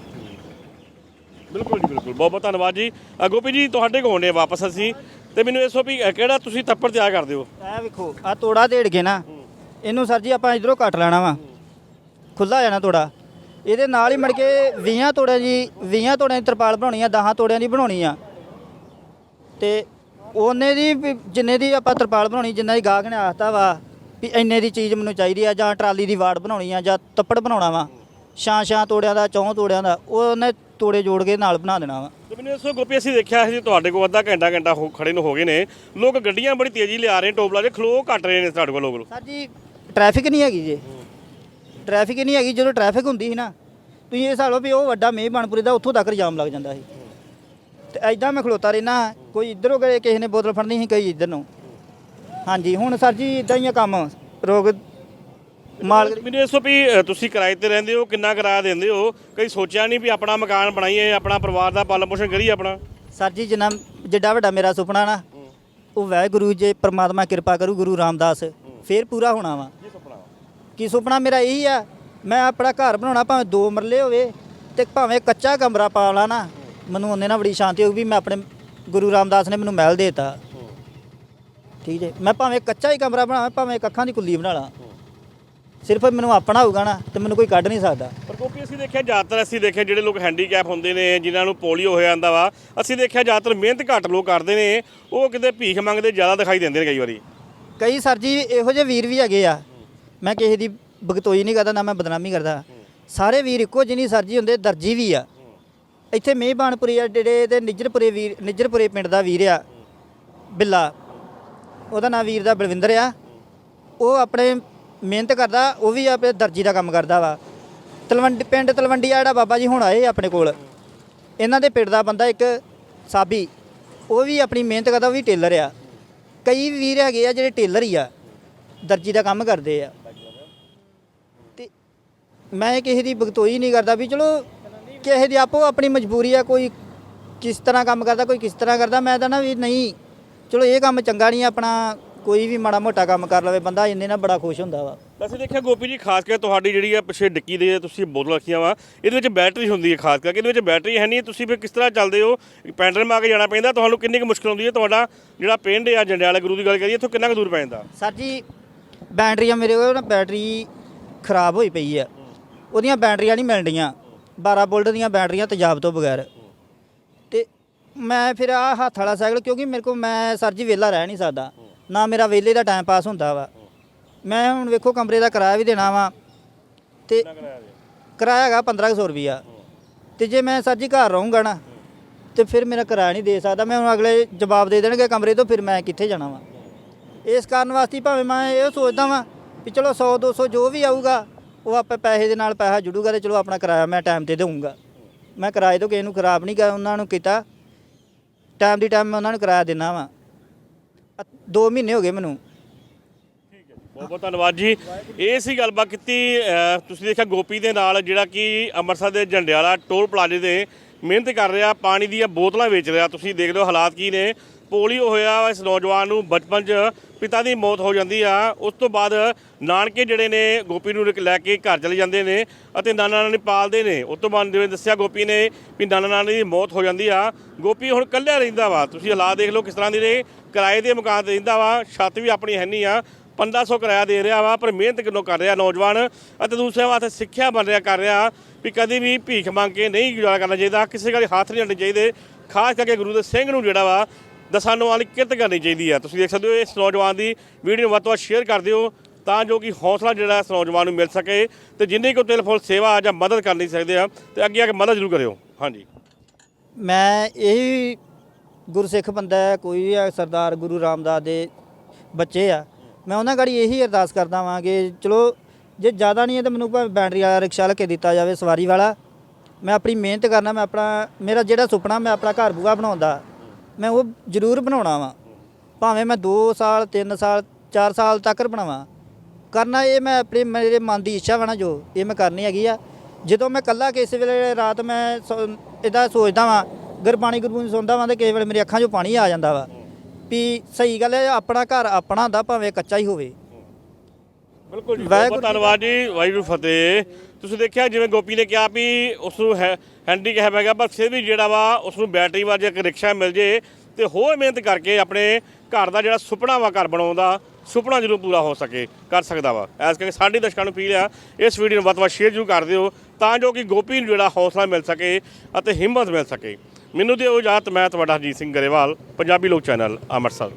ਬਿਲਕੁਲ ਜੀ ਬਿਲਕੁਲ। ਬਹੁਤ ਬਹੁਤ ਧੰਨਵਾਦ ਜੀ। ਗੋਪੀ ਜੀ ਤੁਹਾਡੇ ਕੋਲ ਆਉਂਦੇ ਆ ਵਾਪਸ ਅਸੀਂ। ਤੇ ਮੈਨੂੰ ਇਹ ਦੱਸੋ ਵੀ ਕਿਹੜਾ ਤੁਸੀਂ ਤੱਪੜ ਤਿਆਰ ਕਰਦੇ ਹੋ? ਇਹ ਵੇਖੋ ਆ ਤੋੜਾ ਢੇੜ ਕੇ ਨਾ ਇਹਨੂੰ ਸਰ ਜੀ ਆਪਾਂ ਇਧਰੋਂ ਕੱਟ ਲੈਣਾ ਵਾ। ਖੁੱਲਾ ਜਾਣਾ ਤੋੜਾ। ਇਹਦੇ ਨਾਲ ਹੀ ਮੜ ਕੇ 20 ਤੋੜਿਆਂ ਦੀ 20 ਤੋੜਿਆਂ ਦੀ ਤਰਪਾਲ ਬਣਾਉਣੀ ਆ 10 ਤੋੜਿਆਂ ਦੀ ਬਣਾਉਣੀ ਆ। ਤੇ ਉਹਨੇ ਦੀ ਜਿੰਨੇ ਦੀ ਆਪਾਂ ਤਰਪਾਲ ਬਣਾਉਣੀ ਜਿੰਨਾ ਦੀ ਗਾਹਕ ਨੇ ਆਖਤਾ ਵਾ ਵੀ ਇੰਨੇ ਦੀ ਚੀਜ਼ ਮੈਨੂੰ ਚਾਹੀਦੀ ਆ ਜਾਂ ਟਰਾਲੀ ਦੀ ਵਾੜ ਬਣਾਉਣੀ ਆ ਜਾਂ ਤੱਪੜ ਬਣਾਉਣਾ ਵਾ। ਛਾਂ ਛਾਂ ਤੋੜਿਆਂ ਦਾ ਚੌਂ ਤੋੜਿਆਂ ਦਾ ਉਹ ਉਹਨੇ ਤੋੜੇ ਜੋੜ ਕੇ ਨਾਲ ਬਣਾ ਦੇਣਾ ਵਾ। ਤੇ ਮੈਨੂੰ ਦੱਸੋ ਗੋਪੀ ਅਸੀਂ ਦੇਖਿਆ ਸੀ ਤੁਹਾਡੇ ਕੋਲ ਅੱਧਾ ਘੰਟਾ ਘੰਟਾ ਖੜੇ ਨੂੰ ਹੋ ਗਏ ਨੇ। ਲੋਕ ਗੱਡੀਆਂ ਬੜੀ ਤੇਜ਼ੀ ਲਿਆ ਰਹੇ ਟੋਪਲਾ 'ਚ ਖਲੋ ਘੱਟ ਰਹੇ ਨੇ ਸਾਡੇ ਕੋਲ ਲੋਕ। ਸਰ ਜੀ ਟ੍ਰੈਫਿਕ ਨਹੀਂ ਹੈਗੀ ਜੀ। ਟ੍ਰੈਫਿਕ ਨਹੀਂ ਹੈਗੀ ਜਦੋਂ ਟ੍ਰੈਫਿਕ ਹੁੰਦੀ ਸੀ ਨਾ ਤੁਸੀਂ ਇਹ ਹਿਸਾਬ ਲਓ ਵੀ ਉਹ ਵੱਡਾ ਮੇਹਬਾਨਪੁਰੇ ਦਾ ਉੱਥੋਂ ਤੱਕ ਜਾਮ ਲੱਗ ਜਾਂਦਾ ਸੀ। ਤੇ ਐਦਾਂ ਮੈਂ ਖਲੋਤਾ ਰਹਿਣਾ ਕੋਈ ਇੱਧਰੋਂ ਗਏ ਕਿਸੇ ਨੇ ਬੋਤਲ ਫੜਨੀ ਸੀ ਕਈ ਇੱਧਰ ਨੂੰ। ਹਾਂਜੀ ਹੁਣ ਸਰ ਜੀ ਇਦਾਂ ਹੀ ਆ ਕੰਮ ਰੋਗ ਮਾਲਕ ਮੈਨੂੰ ਦੱਸੋ ਵੀ ਅ, ਤੁਸੀਂ ਕਿਰਾਏ ਤੇ ਰਹਿੰਦੇ ਹੋ ਕਿੰਨਾ ਕਿਰਾਇਆ ਦਿੰਦੇ ਹੋ? ਕਈ ਸੋਚਿਆ ਨਹੀਂ ਵੀ ਆਪਣਾ ਮਕਾਨ ਬਣਾਈਏ ਆਪਣਾ ਪਰਿਵਾਰ ਦਾ ਪਾਲਣ ਪੋਸ਼ਣ ਕਰੀਏ ਆਪਣਾ? ਸਰ ਜੀ ਜਿੰਨਾ ਜਿੱਡਾ ਵੱਡਾ ਮੇਰਾ ਸੁਪਨਾ ਨਾ ਉਹ ਵਾਹਿਗੁਰੂ ਜੇ ਪ੍ਰਮਾਤਮਾ ਕਿਰਪਾ ਕਰੂ ਗੁਰੂ ਰਾਮਦਾਸ ਫੇਰ ਪੂਰਾ ਹੋਣਾ ਵਾ। ਕੀ ਸੁਪਨਾ ਮੇਰਾ ਇਹੀ ਆ? ਮੈਂ ਆਪਣਾ ਘਰ ਬਣਾਉਣਾ ਭਾਵੇਂ ਦੋ ਮਰਲੇ ਹੋਵੇ ਤੇ ਭਾਵੇਂ ਕੱਚਾ ਕਮਰਾ ਪਾ ਲਾ ਨਾ ਮੈਨੂੰ ਉਹਨੇ ਨਾਲ ਬੜੀ ਸ਼ਾਂਤੀ ਹੋਊਗੀ ਵੀ ਮੈਂ ਆਪਣੇ ਗੁਰੂ ਰਾਮਦਾਸ ਨੇ ਮੈਨੂੰ ਮਹਿਲ ਦੇਤਾ। ਠੀਕ ਹੈ ਮੈਂ ਭਾਵੇਂ ਕੱਚਾ ਹੀ ਕਮਰਾ ਬਣਾਵਾਂ ਭਾਵੇਂ ਇੱਕ ਅੱਖਾਂ ਦੀ ਕੁੱਲੀ ਬਣਾ ਲਾਂ। ਸਿਰਫ ਮੈਨੂੰ ਆਪਣਾ ਹੋਊਗਾ ਨਾ ਤੇ ਮੈਨੂੰ ਕੋਈ ਕੱਢ ਨਹੀਂ ਸਕਦਾ। ਪਰ ਗੋਪੀ ਅਸੀਂ ਦੇਖਿਆ ਜ਼ਿਆਦਾਤਰ ਅਸੀਂ ਦੇਖਿਆ ਜਿਹੜੇ ਲੋਕ ਹੈਂਡੀਕੈਪ ਹੁੰਦੇ ਨੇ ਜਿਨ੍ਹਾਂ ਨੂੰ ਪੋਲੀਓ ਹੋ ਜਾਂਦਾ ਵਾ ਅਸੀਂ ਦੇਖਿਆ ਜ਼ਿਆਦਾਤਰ ਮਿਹਨਤ ਘੱਟ ਲੋਕ ਕਰਦੇ ਨੇ ਉਹ ਕਿਤੇ ਭੀਖ ਮੰਗਦੇ ਜ਼ਿਆਦਾ ਦਿਖਾਈ ਦਿੰਦੇ ਨੇ ਕਈ ਵਾਰੀ। ਕਈ ਸਰ ਜੀ ਇਹੋ ਜਿਹੇ ਵੀਰ ਵੀ ਹੈਗੇ ਆ। ਮੈਂ ਕਿਸੇ ਦੀ ਬਗਤੋਈ ਨਹੀਂ ਕਰਦਾ, ਨਾ ਮੈਂ ਬਦਨਾਮੀ ਕਰਦਾ। ਸਾਰੇ ਵੀਰ ਇੱਕੋ ਜਿਹੇ ਨਹੀਂ ਸਰ ਜੀ ਹੁੰਦੇ, ਦਰਜੀ ਵੀ ਆ। ਇੱਥੇ ਮਹਿਬਾਨਪੁਰੀ ਆ, ਜਿਹੜੇ ਤੇ ਨਿੱਜਰਪੁਰੇ ਵੀਰ, ਨਿੱਜਰਪੁਰੇ ਪਿੰਡ ਦਾ ਵੀਰ ਆ, ਬਿੱਲਾ। ਉਹਦਾ ਨਾਂ ਵੀਰ ਦਾ ਬਲਵਿੰਦਰ ਆ। ਉਹ ਆਪਣੇ ਮਿਹਨਤ ਕਰਦਾ, ਉਹ ਵੀ ਆਪਣੇ ਦਰਜੀ ਦਾ ਕੰਮ ਕਰਦਾ ਵਾ। ਤਲਵੰਡੀ, ਪਿੰਡ ਤਲਵੰਡੀ ਆ ਜਿਹੜਾ ਬਾਬਾ ਜੀ ਹੁਣ ਆਏ ਆਪਣੇ ਕੋਲ। ਇਹਨਾਂ ਦੇ ਪਿੰਡ ਦਾ ਬੰਦਾ ਇੱਕ ਸਾਬੀ। ਉਹ ਵੀ ਆਪਣੀ ਮਿਹਨਤ ਕਰਦਾ, ਉਹ ਵੀ ਟੇਲਰ ਆ। ਕਈ ਵੀਰ ਹੈਗੇ ਆ ਜਿਹੜੇ ਟੇਲਰ ਹੀ ਆ। ਦਰਜੀ ਦਾ ਕੰਮ ਕਰਦੇ ਆ। ਮੈਂ ਕਿਸੇ ਦੀ ਬਗਤੋਈ ਨਹੀਂ ਕਰਦਾ ਵੀ ਚਲੋ ਕਿਸੇ ਦੀ ਆਪੋ ਆਪਣੀ ਮਜਬੂਰੀ ਆ ਕੋਈ ਕਿਸ ਤਰ੍ਹਾਂ ਕੰਮ ਕਰਦਾ ਕੋਈ ਕਿਸ ਤਰ੍ਹਾਂ ਕਰਦਾ ਮੈਂ ਤਾਂ ਨਾ ਵੀ ਨਹੀਂ। ਚਲੋ ਇਹ ਕੰਮ ਚੰਗਾ ਨਹੀਂ ਆਪਣਾ ਕੋਈ ਵੀ ਮਾੜਾ ਮੋਟਾ ਕੰਮ ਕਰ ਲਵੇ ਬੰਦਾ ਇੰਨੇ ਨਾਲ ਬੜਾ ਖੁਸ਼ ਹੁੰਦਾ ਵਾ। ਅਸੀਂ ਦੇਖਿਆ ਗੋਪੀ ਜੀ ਖਾਸ ਕਰਕੇ ਤੁਹਾਡੀ ਜਿਹੜੀ ਆ ਪਿੱਛੇ ਡਿੱਕੀ ਦੇ ਤੁਸੀਂ ਬੋਤਲ ਰੱਖੀਆਂ ਵਾ ਇਹਦੇ ਵਿੱਚ ਬੈਟਰੀ ਹੁੰਦੀ ਹੈ ਖਾਸ ਕਰਕੇ ਇਹਦੇ ਵਿੱਚ ਬੈਟਰੀ ਹੈ ਨਹੀਂ ਤੁਸੀਂ ਫਿਰ ਕਿਸ ਤਰ੍ਹਾਂ ਚੱਲਦੇ ਹੋ? ਪੈਂਡਲ ਮਾ ਕੇ ਜਾਣਾ ਪੈਂਦਾ ਤੁਹਾਨੂੰ ਕਿੰਨੀ ਕੁ ਮੁਸ਼ਕਲ ਆਉਂਦੀ ਹੈ? ਤੁਹਾਡਾ ਜਿਹੜਾ ਪਿੰਡ ਆ ਜੰਡਿਆਲਾ ਗੁਰੂ ਦੀ ਗੱਲ ਕਰੀਏ ਇੱਥੋਂ ਕਿੰਨਾ ਕੁ ਦੂਰ ਪੈ ਜਾਂਦਾ? ਸਰ ਜੀ ਬੈਟਰੀਆਂ ਮੇਰੇ ਕੋਲ ਨਾ ਬੈਟਰੀ ਖਰਾਬ ਹੋਈ ਪਈ ਆ। ਉਹਦੀਆਂ ਬੈਟਰੀਆਂ ਨਹੀਂ ਮਿਲਣੀਆਂ। 12 ਵੋਲਟ ਦੀਆਂ ਬੈਟਰੀਆਂ ਤੇਜ਼ਾਬ ਤੋਂ ਬਗੈਰ। ਤੇ ਮੈਂ ਫਿਰ ਆ ਹੱਥ ਵਾਲਾ ਸਾਈਕਲ, ਕਿਉਂਕਿ ਮੇਰੇ ਕੋਲ ਮੈਂ ਸਰ ਜੀ ਵਿਹਲਾ ਰਹਿ ਨਹੀਂ ਸਕਦਾ। ਨਾ ਮੇਰਾ ਵਿਹਲੇ ਦਾ ਟਾਈਮ ਪਾਸ ਹੁੰਦਾ ਵਾ। ਮੈਂ ਹੁਣ ਵੇਖੋ ਕਮਰੇ ਦਾ ਕਿਰਾਇਆ ਵੀ ਦੇਣਾ ਵਾ। ਤੇ ਕਿਰਾਇਆ ਹੈਗਾ 1500 ਰੁਪਿਆ ਤੇ ਜੇ ਮੈਂ ਸਰ ਜੀ ਘਰ ਰਹੂੰਗਾ ਨਾ, ਤੇ ਫਿਰ ਮੇਰਾ ਕਿਰਾਇਆ ਨਹੀਂ ਦੇ ਸਕਦਾ। ਮੈਂ ਹੁਣ ਅਗਲੇ ਜਵਾਬ ਦੇ ਦੇਣਗੇ ਕਮਰੇ ਤੋਂ, ਫਿਰ ਮੈਂ ਕਿੱਥੇ ਜਾਣਾ ਵਾ। ਇਸ ਕਾਰਨ ਵਾਸਤੇ ਭਾਵੇਂ ਮੈਂ ਇਹ ਸੋਚਦਾ ਵਾਂ ਵੀ ਚਲੋ 100 200 ਜੋ ਵੀ ਆਊਗਾ ਉਹ ਆਪੇ ਪੈਸੇ ਦੇ ਨਾਲ ਪੈਸਾ ਜੁੜੂਗਾ ਤੇ ਚਲੋ ਆਪਣਾ ਕਿਰਾਇਆ ਮੈਂ ਟਾਈਮ ਤੇ ਦੇਵਾਂਗਾ ਮੈਂ ਕਿਰਾਏ ਤੋਂ ਕਿਸੇ ਨੂੰ ਖਰਾਬ ਨਹੀਂ ਕਰ ਉਹਨਾਂ ਨੂੰ ਕੀਤਾ। ਟਾਈਮ ਦੀ ਟਾਈਮ ਮੈਂ ਉਹਨਾਂ ਨੂੰ ਕਿਰਾਇਆ ਦਿੰਦਾ ਵਾਂ। 2 ਮਹੀਨੇ ਹੋ ਗਏ ਮੈਨੂੰ। ਬਹੁਤ ਬਹੁਤ ਧੰਨਵਾਦ ਜੀ। ਇਹ ਸੀ ਗੱਲਬਾਤ ਕੀਤੀ ਤੁਸੀਂ ਦੇਖਿਆ ਗੋਪੀ ਦੇ ਨਾਲ ਜਿਹੜਾ ਕਿ ਅੰਮ੍ਰਿਤਸਰ ਦੇ ਜੰਡਿਆਲਾ ਟੋਲ ਪਲਾਜ਼ੇ ਤੇ ਮਿਹਨਤ ਕਰ ਰਿਹਾ, ਪਾਣੀ ਦੀਆਂ ਬੋਤਲਾਂ ਵੇਚ ਰਿਹਾ। ਤੁਸੀਂ ਦੇਖ ਲਓ ਹਾਲਾਤ ਕੀ ਨੇ। ਪੋਲੀਓ ਹੋਇਆ ਵਾ ਇਸ ਨੌਜਵਾਨ ਨੂੰ ਬਚਪਨ 'ਚ ਪਿਤਾ ਦੀ ਮੌਤ ਹੋ ਜਾਂਦੀ ਆ। ਉਸ ਤੋਂ ਬਾਅਦ ਨਾਨਕੇ ਜਿਹੜੇ ਨੇ ਗੋਪੀ ਨੂੰ ਲੈ ਕੇ ਘਰ ਚਲੇ ਜਾਂਦੇ ਨੇ ਅਤੇ ਨਾਨਾ ਨਾਨੀ ਪਾਲਦੇ ਨੇ। ਉਸ ਤੋਂ ਬਾਅਦ ਜਿਵੇਂ ਦੱਸਿਆ ਗੋਪੀ ਨੇ ਵੀ ਨਾਨਾ ਨਾਨੀ ਦੀ ਮੌਤ ਹੋ ਜਾਂਦੀ ਆ। ਗੋਪੀ ਹੁਣ ਇਕੱਲਾ ਰਹਿੰਦਾ ਵਾ। ਤੁਸੀਂ ਹਾਲਾਤ ਦੇਖ ਲਓ ਕਿਸ ਤਰ੍ਹਾਂ ਦੇ ਨੇ। ਕਿਰਾਏ ਦੇ ਮਕਾਨ ਤੇ ਰਹਿੰਦਾ ਵਾ। ਛੱਤ ਵੀ ਆਪਣੀ ਹੈ ਨਹੀਂ ਆ। 1500 ਕਿਰਾਇਆ ਦੇ ਰਿਹਾ ਵਾ ਪਰ ਮਿਹਨਤ ਕਿੰਨੋਂ ਕਰ ਰਿਹਾ ਨੌਜਵਾਨ ਅਤੇ ਦੂਸਰੇ ਵਾਸਤੇ ਸਿੱਖਿਆ ਬਣ ਰਿਹਾ, ਕਰ ਰਿਹਾ ਵੀ ਕਦੀ ਵੀ ਭੀਖ ਮੰਗ ਕੇ ਨਹੀਂ ਗੁਜ਼ਾਰਾ ਕਰਨਾ ਚਾਹੀਦਾ। ਕਿਸੇ ਗੱਲ ਹੱਥ ਨਹੀਂ ਅੱਡਣੇ ਚਾਹੀਦੇ। ਖਾਸ ਕਰਕੇ ਗੁਰੂ ਦੇ ਸਿੰਘ ਨੂੰ ਜਿਹੜਾ ਵਾ ਦਸਾਂ ਨੂੰ ਵਾਲੀ ਕਿਰਤ ਕਰਨੀ ਚਾਹੀਦੀ ਹੈ ਤੁਸੀਂ ਦੇਖ ਸਕਦੇ ਹੋ, ਇਸ ਨੌਜਵਾਨ ਦੀ ਵੀਡੀਓ ਵੱਧ ਤੋਂ ਵੱਧ ਸ਼ੇਅਰ ਕਰ ਦਿਓ ਤਾਂ ਜੋ ਕਿ ਹੌਸਲਾ ਜਿਹੜਾ ਇਸ ਨੌਜਵਾਨ ਨੂੰ ਮਿਲ ਸਕੇ ਤੇ ਜਿੰਨੀ ਕੋ ਤਿਲ ਫੁੱਲ ਸੇਵਾ ਜਾਂ ਮਦਦ ਕਰ ਨਹੀਂ ਸਕਦੇ ਆ, ਤੇ ਅੱਗੇ ਆ ਕੇ ਮਦਦ ਜ਼ਰੂਰ ਕਰਿਓ। ਹਾਂਜੀ। ਮੈਂ ਇਹੀ ਗੁਰਸਿੱਖ ਬੰਦਾ ਹੈ, ਕੋਈ ਵੀ ਹੈ ਸਰਦਾਰ ਗੁਰੂ ਰਾਮਦਾਸ ਦੇ ਬੱਚੇ ਆ। ਮੈਂ ਉਹਨਾਂ ਗਾੜੀ ਇਹੀ ਅਰਦਾਸ ਕਰਦਾ ਵਾਂ ਕਿ ਚਲੋ, ਜੇ ਜ਼ਿਆਦਾ ਨਹੀਂ ਹੈ ਤਾਂ ਮੈਨੂੰ ਭਾਵੇਂ ਬੈਟਰੀ ਵਾਲਾ ਰਿਕਸ਼ਾ ਲੈ ਕੇ ਦਿੱਤਾ ਜਾਵੇ, ਸਵਾਰੀ ਵਾਲਾ। ਮੈਂ ਆਪਣੀ ਮਿਹਨਤ ਕਰਨਾ, ਮੈਂ ਆਪਣਾ, ਮੇਰਾ ਜਿਹੜਾ ਸੁਪਨਾ, ਮੈਂ ਆਪਣਾ ਘਰ ਬੂਆ ਬਣਾਉਂਦਾ ਮੈਂ ਉਹ ਜ਼ਰੂਰ ਬਣਾਉਣਾ ਵਾ। ਭਾਵੇਂ ਮੈਂ 2 ਸਾਲ 3 ਸਾਲ 4 ਸਾਲ ਤੱਕ ਬਣਾਵਾਂ। ਕਰਨਾ ਇਹ ਮੈਂ ਆਪਣੇ, ਮੇਰੇ ਮਨ ਦੀ ਇੱਛਾ ਵਾ ਨਾ ਜੋ, ਇਹ ਮੈਂ ਕਰਨੀ ਹੈਗੀ ਆ। ਜਦੋਂ ਮੈਂ ਕੱਲਾ ਕਿਸੇ ਵੇਲੇ ਰਾਤ ਮੈਂ ਇਦਾਂ ਸੋਚਦਾ ਵਾਂ ਗੁਰਬਾਣੀ ਗੁਰਬਾਣੀ ਸੁਣਦਾ ਵਾਂ ਤੇ ਕਿਸੇ ਵੇਲੇ ਮੇਰੀ ਅੱਖਾਂ 'ਚੋਂ ਪਾਣੀ ਆ ਜਾਂਦਾ ਵਾ। ਵੀ ਸਹੀ ਗੱਲ ਹੈ, ਆਪਣਾ ਘਰ ਆਪਣਾ ਹੁੰਦਾ, ਭਾਵੇਂ ਕੱਚਾ ਹੀ ਹੋਵੇ। ਬਿਲਕੁਲ ਜੀ ਵਾਹਿਗੁਰੂ ਬਹੁਤ ਧੰਨਵਾਦ ਜੀ ਵਾਹਿਗੁਰੂ ਫਤਿਹ। ਤੁਸੀਂ ਦੇਖਿਆ ਜਿਵੇਂ ਗੋਪੀ ਨੇ ਕਿਹਾ ਵੀ ਉਸ ਨੂੰ ਹੈਂਡੀਕੈਪ ਹੈਗਾ ਪਰ ਫਿਰ ਵੀ ਜਿਹੜਾ ਵਾ ਉਸ ਨੂੰ ਬੈਟਰੀ ਵਾਲਾ ਜੇ ਇੱਕ ਰਿਕਸ਼ਾ ਮਿਲ ਜੇ ਤੇ ਹੋਰ ਮਿਹਨਤ ਕਰਕੇ ਆਪਣੇ ਘਰ ਦਾ ਜਿਹੜਾ ਸੁਪਨਾ ਵਾ ਘਰ ਬਣਾਉਣ ਦਾ ਸੁਪਨਾ ਜ਼ਰੂਰ ਪੂਰਾ ਹੋ ਸਕੇ ਕਰ ਸਕਦਾ ਵਾ। ਐਸ ਕਰਕੇ ਸਾਡੀ ਦਰਸ਼ਕਾਂ ਨੂੰ ਅਪੀਲ ਆ ਇਸ ਵੀਡੀਓ ਨੂੰ ਵੱਧ ਤੋਂ ਵੱਧ ਸ਼ੇਅਰ ਜ਼ਰੂਰ ਕਰ ਦਿਓ ਤਾਂ ਜੋ ਕਿ ਗੋਪੀ ਨੂੰ ਜਿਹੜਾ ਹੌਸਲਾ ਮਿਲ ਸਕੇ ਅਤੇ ਹਿੰਮਤ ਮਿਲ ਸਕੇ। ਮੈਨੂੰ ਦਿਓ ਇਜਾਜ਼ਤ ਮੈਂ ਤੁਹਾਡਾ ਹਰਜੀਤ ਸਿੰਘ ਗਰੇਵਾਲ ਪੰਜਾਬੀ ਲੋਕ ਚੈਨਲ ਅੰਮ੍ਰਿਤਸਰ।